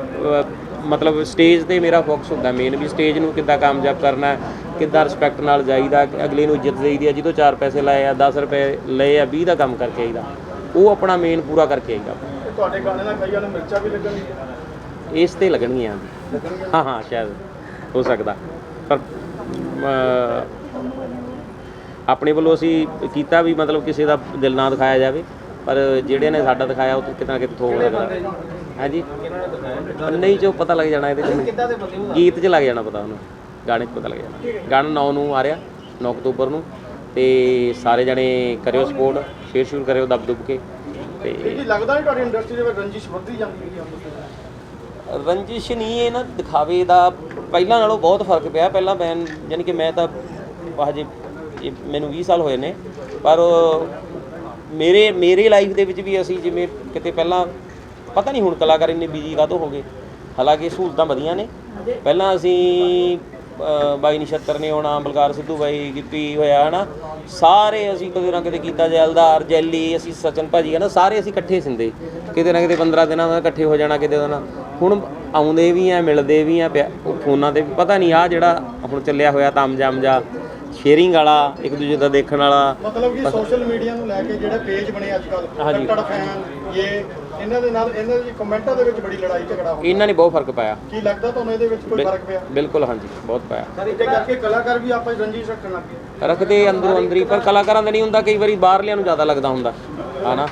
ਮਤਲਬ ਸਟੇਜ ਤੇ ਮੇਰਾ ਫੋਕਸ ਹੁੰਦਾ ਮੇਨ ਵੀ ਸਟੇਜ ਨੂੰ ਕਿੱਦਾਂ ਕਾਮਯਾਬ ਕਰਨਾ ਹੈ, ਕਿੱਦਾਂ ਰਿਸਪੈਕਟ ਨਾਲ ਜਾਈਦਾ ਕਿ ਅਗਲੇ ਨੂੰ ਇੱਜ਼ਤ ਦੇਈਦੀ ਹੈ ਜਦੋਂ 4 ਪੈਸੇ ਲਾਏ ਆ 10 ਰੁਪਏ ਲਏ ਆ 20 ਦਾ ਕੰਮ ਕਰਕੇ ਆਈਦਾ। ਉਹ ਆਪਣਾ ਮੇਨ ਪੂਰਾ ਕਰਕੇ ਆਈਦਾ। ਤੁਹਾਡੇ ਗਾਣੇ ਨਾਲ ਕਈਆਂ ਨੂੰ ਮਿਰਚਾਂ ਵੀ ਲੱਗਣਗੀਆਂ ਇਸ ਤੇ ਲੱਗਣਗੀਆਂ ਹਾਂ ਹਾਂ ਸ਼ਾਇਦ ਹੋ ਸਕਦਾ। ਪਰ ਆਪਣੇ ਵੱਲੋਂ ਅਸੀਂ ਕੀਤਾ ਵੀ ਮਤਲਬ ਕਿਸੇ ਦਾ ਦਿਲ ਨਾ ਦਿਖਾਇਆ ਜਾਵੇ ਪਰ ਜਿਹੜੇ ਨੇ ਸਾਡਾ ਦਿਖਾਇਆ ਉਹ ਕਿਤੇ ਨਾ ਕਿਤੇ ਥੋੜਾ ਲੱਗਦਾ ਹਾਂਜੀ ਨਹੀਂ ਜੋ ਪਤਾ ਲੱਗ ਜਾਣਾ ਇਹਦੇ ਕਿੱਦਾਂ ਦੇ ਬੰਦੇ ਹੋ? ਗੀਤ 'ਚ ਲੱਗ ਜਾਣਾ ਪਤਾ ਉਹਨੂੰ। ਗਾਣੇ 'ਚ ਪਤਾ ਲੱਗ ਜਾਣਾ ਗਾਣਾ 9 ਨੂੰ ਆ ਰਿਹਾ 9 ਅਕਤੂਬਰ ਨੂੰ। ਤੇ ਸਾਰੇ ਜਣੇ ਕਰਿਓ ਸਪੋਰਟ ਸ਼ੇਅਰ ਸ਼ੂਰ ਕਰਿਓ ਦਬ ਦੁਬ ਕੇ। ਤੇ ਜੀ ਲੱਗਦਾ ਨਹੀਂ ਤੁਹਾਡੀ ਇੰਡਸਟਰੀ ਦੇ ਵਿੱਚ ਰੰਜਿਸ਼ ਵੱਧਦੀ ਜਾਂਦੀ ਹੈ ਰੰਜਿਸ਼ ਨਹੀਂ ਇਹ ਨਾ ਦਿਖਾਵੇ ਦਾ ਪਹਿਲਾਂ ਨਾਲੋਂ ਬਹੁਤ ਫ਼ਰਕ ਪਿਆ। ਪਹਿਲਾਂ ਮੈਂ ਯਾਨੀ ਕਿ ਮੈਂ ਤਾਂ ਹਜੇ ਮੈਨੂੰ 20 ਸਾਲ ਹੋਏ ਨੇ। ਪਰ ਮੇਰੇ ਮੇਰੇ ਲਾਈਫ ਦੇ ਵਿੱਚ ਵੀ ਅਸੀਂ ਜਿਵੇਂ ਕਿਤੇ ਪਹਿਲਾਂ ਪਤਾ ਨਹੀਂ ਹੁਣ ਕਲਾਕਾਰ ਇੰਨੇ ਬਿਜ਼ੀ ਕਾਹਤੋਂ ਹੋ ਗਏ। ਹਾਲਾਂਕਿ ਸਹੂਲਤਾਂ ਵਧੀਆਂ ਨੇ। ਪਹਿਲਾਂ ਅਸੀਂ ਬਾਈ ਨਛੱਤਰ ਨੇ ਆਉਣਾ ਬਲਕਾਰ ਸਿੱਧੂ ਬਾਈ ਗਿੱਪੀ ਹੋਇਆ ਹਨਾ? ਸਾਰੇ ਅਸੀਂ ਕਿਤੇ ਨਾ ਕਿਤੇ ਕੀਤਾ ਜੈਲਦਾਰ ਜੈਲੀ ਅਸੀਂ ਸਚਨ ਭਾਜੀ ਹਨਾ? ਸਾਰੇ ਅਸੀਂ ਇਕੱਠੇ ਸਿੰਦੇ। ਕਿਤੇ ਨਾ ਕਿਤੇ 15 ਦਿਨਾਂ ਦਾ ਇਕੱਠੇ ਹੋ ਜਾਣਾ ਕਿਤੇ ਨਾ ਹੁਣ ਆਉਂਦੇ ਵੀ ਆ ਮਿਲਦੇ ਵੀ ਆ ਫੋਨਾਂ ਤੇ ਵੀ ਪਤਾ ਨਹੀਂ ਆ ਜਿਹੜਾ ਹੁਣ ਚੱਲਿਆ ਹੋਇਆ ਤਮਜਮ ਜਾ ਸ਼ੇਅਰਿੰਗ ਵਾਲਾ ਇੱਕ ਦੂਜੇ ਦਾ ਦੇਖਣ ਵਾਲਾ। ਮਤਲਬ ਕਿ ਸੋਸ਼ਲ ਮੀਡੀਆ ਨੂੰ ਲੈ ਕੇ ਜਿਹੜੇ ਪੇਜ ਬਣੇ ਅੱਜ ਕੱਲ੍ਹ ਹਾਂਜੀ। ਕੱਟੜ ਫੈਨ ਇਹ ਇਹਨਾਂ ਦੇ ਨਾਲ ਇਹਨਾਂ ਦੀ ਕਮੈਂਟਾਂ ਦੇ ਵਿੱਚ ਬੜੀ ਲੜਾਈ ਝਗੜਾ ਹੁੰਦਾ। ਇਹਨਾਂ ਨੇ ਬਹੁਤ ਫ਼ਰਕ ਪਾਇਆ। ਕੀ ਲੱਗਦਾ ਤੁਹਾਨੂੰ ਇਹਦੇ ਵਿੱਚ ਕੋਈ ਫ਼ਰਕ ਪਿਆ? ਬਿਲਕੁਲ ਹਾਂਜੀ ਬਹੁਤ ਪਾਇਆ। ਸਰ ਇਹਦੇ ਕਰਕੇ ਕਲਾਕਾਰ ਵੀ ਆਪਾਂ ਰੰਜਿਸ਼ ਰੱਖਣ ਲੱਗ ਰੱਖਦੇ ਅੰਦਰੋਂ ਅੰਦਰੀ ਪਰ ਕਲਾਕਾਰਾਂ ਦਾ ਨਹੀਂ ਹੁੰਦਾ ਕਈ ਵਾਰੀ ਬਾਹਰਲਿਆਂ ਨੂੰ ਜ਼ਿਆਦਾ ਲੱਗਦਾ ਹੁੰਦਾ ਹਨਾ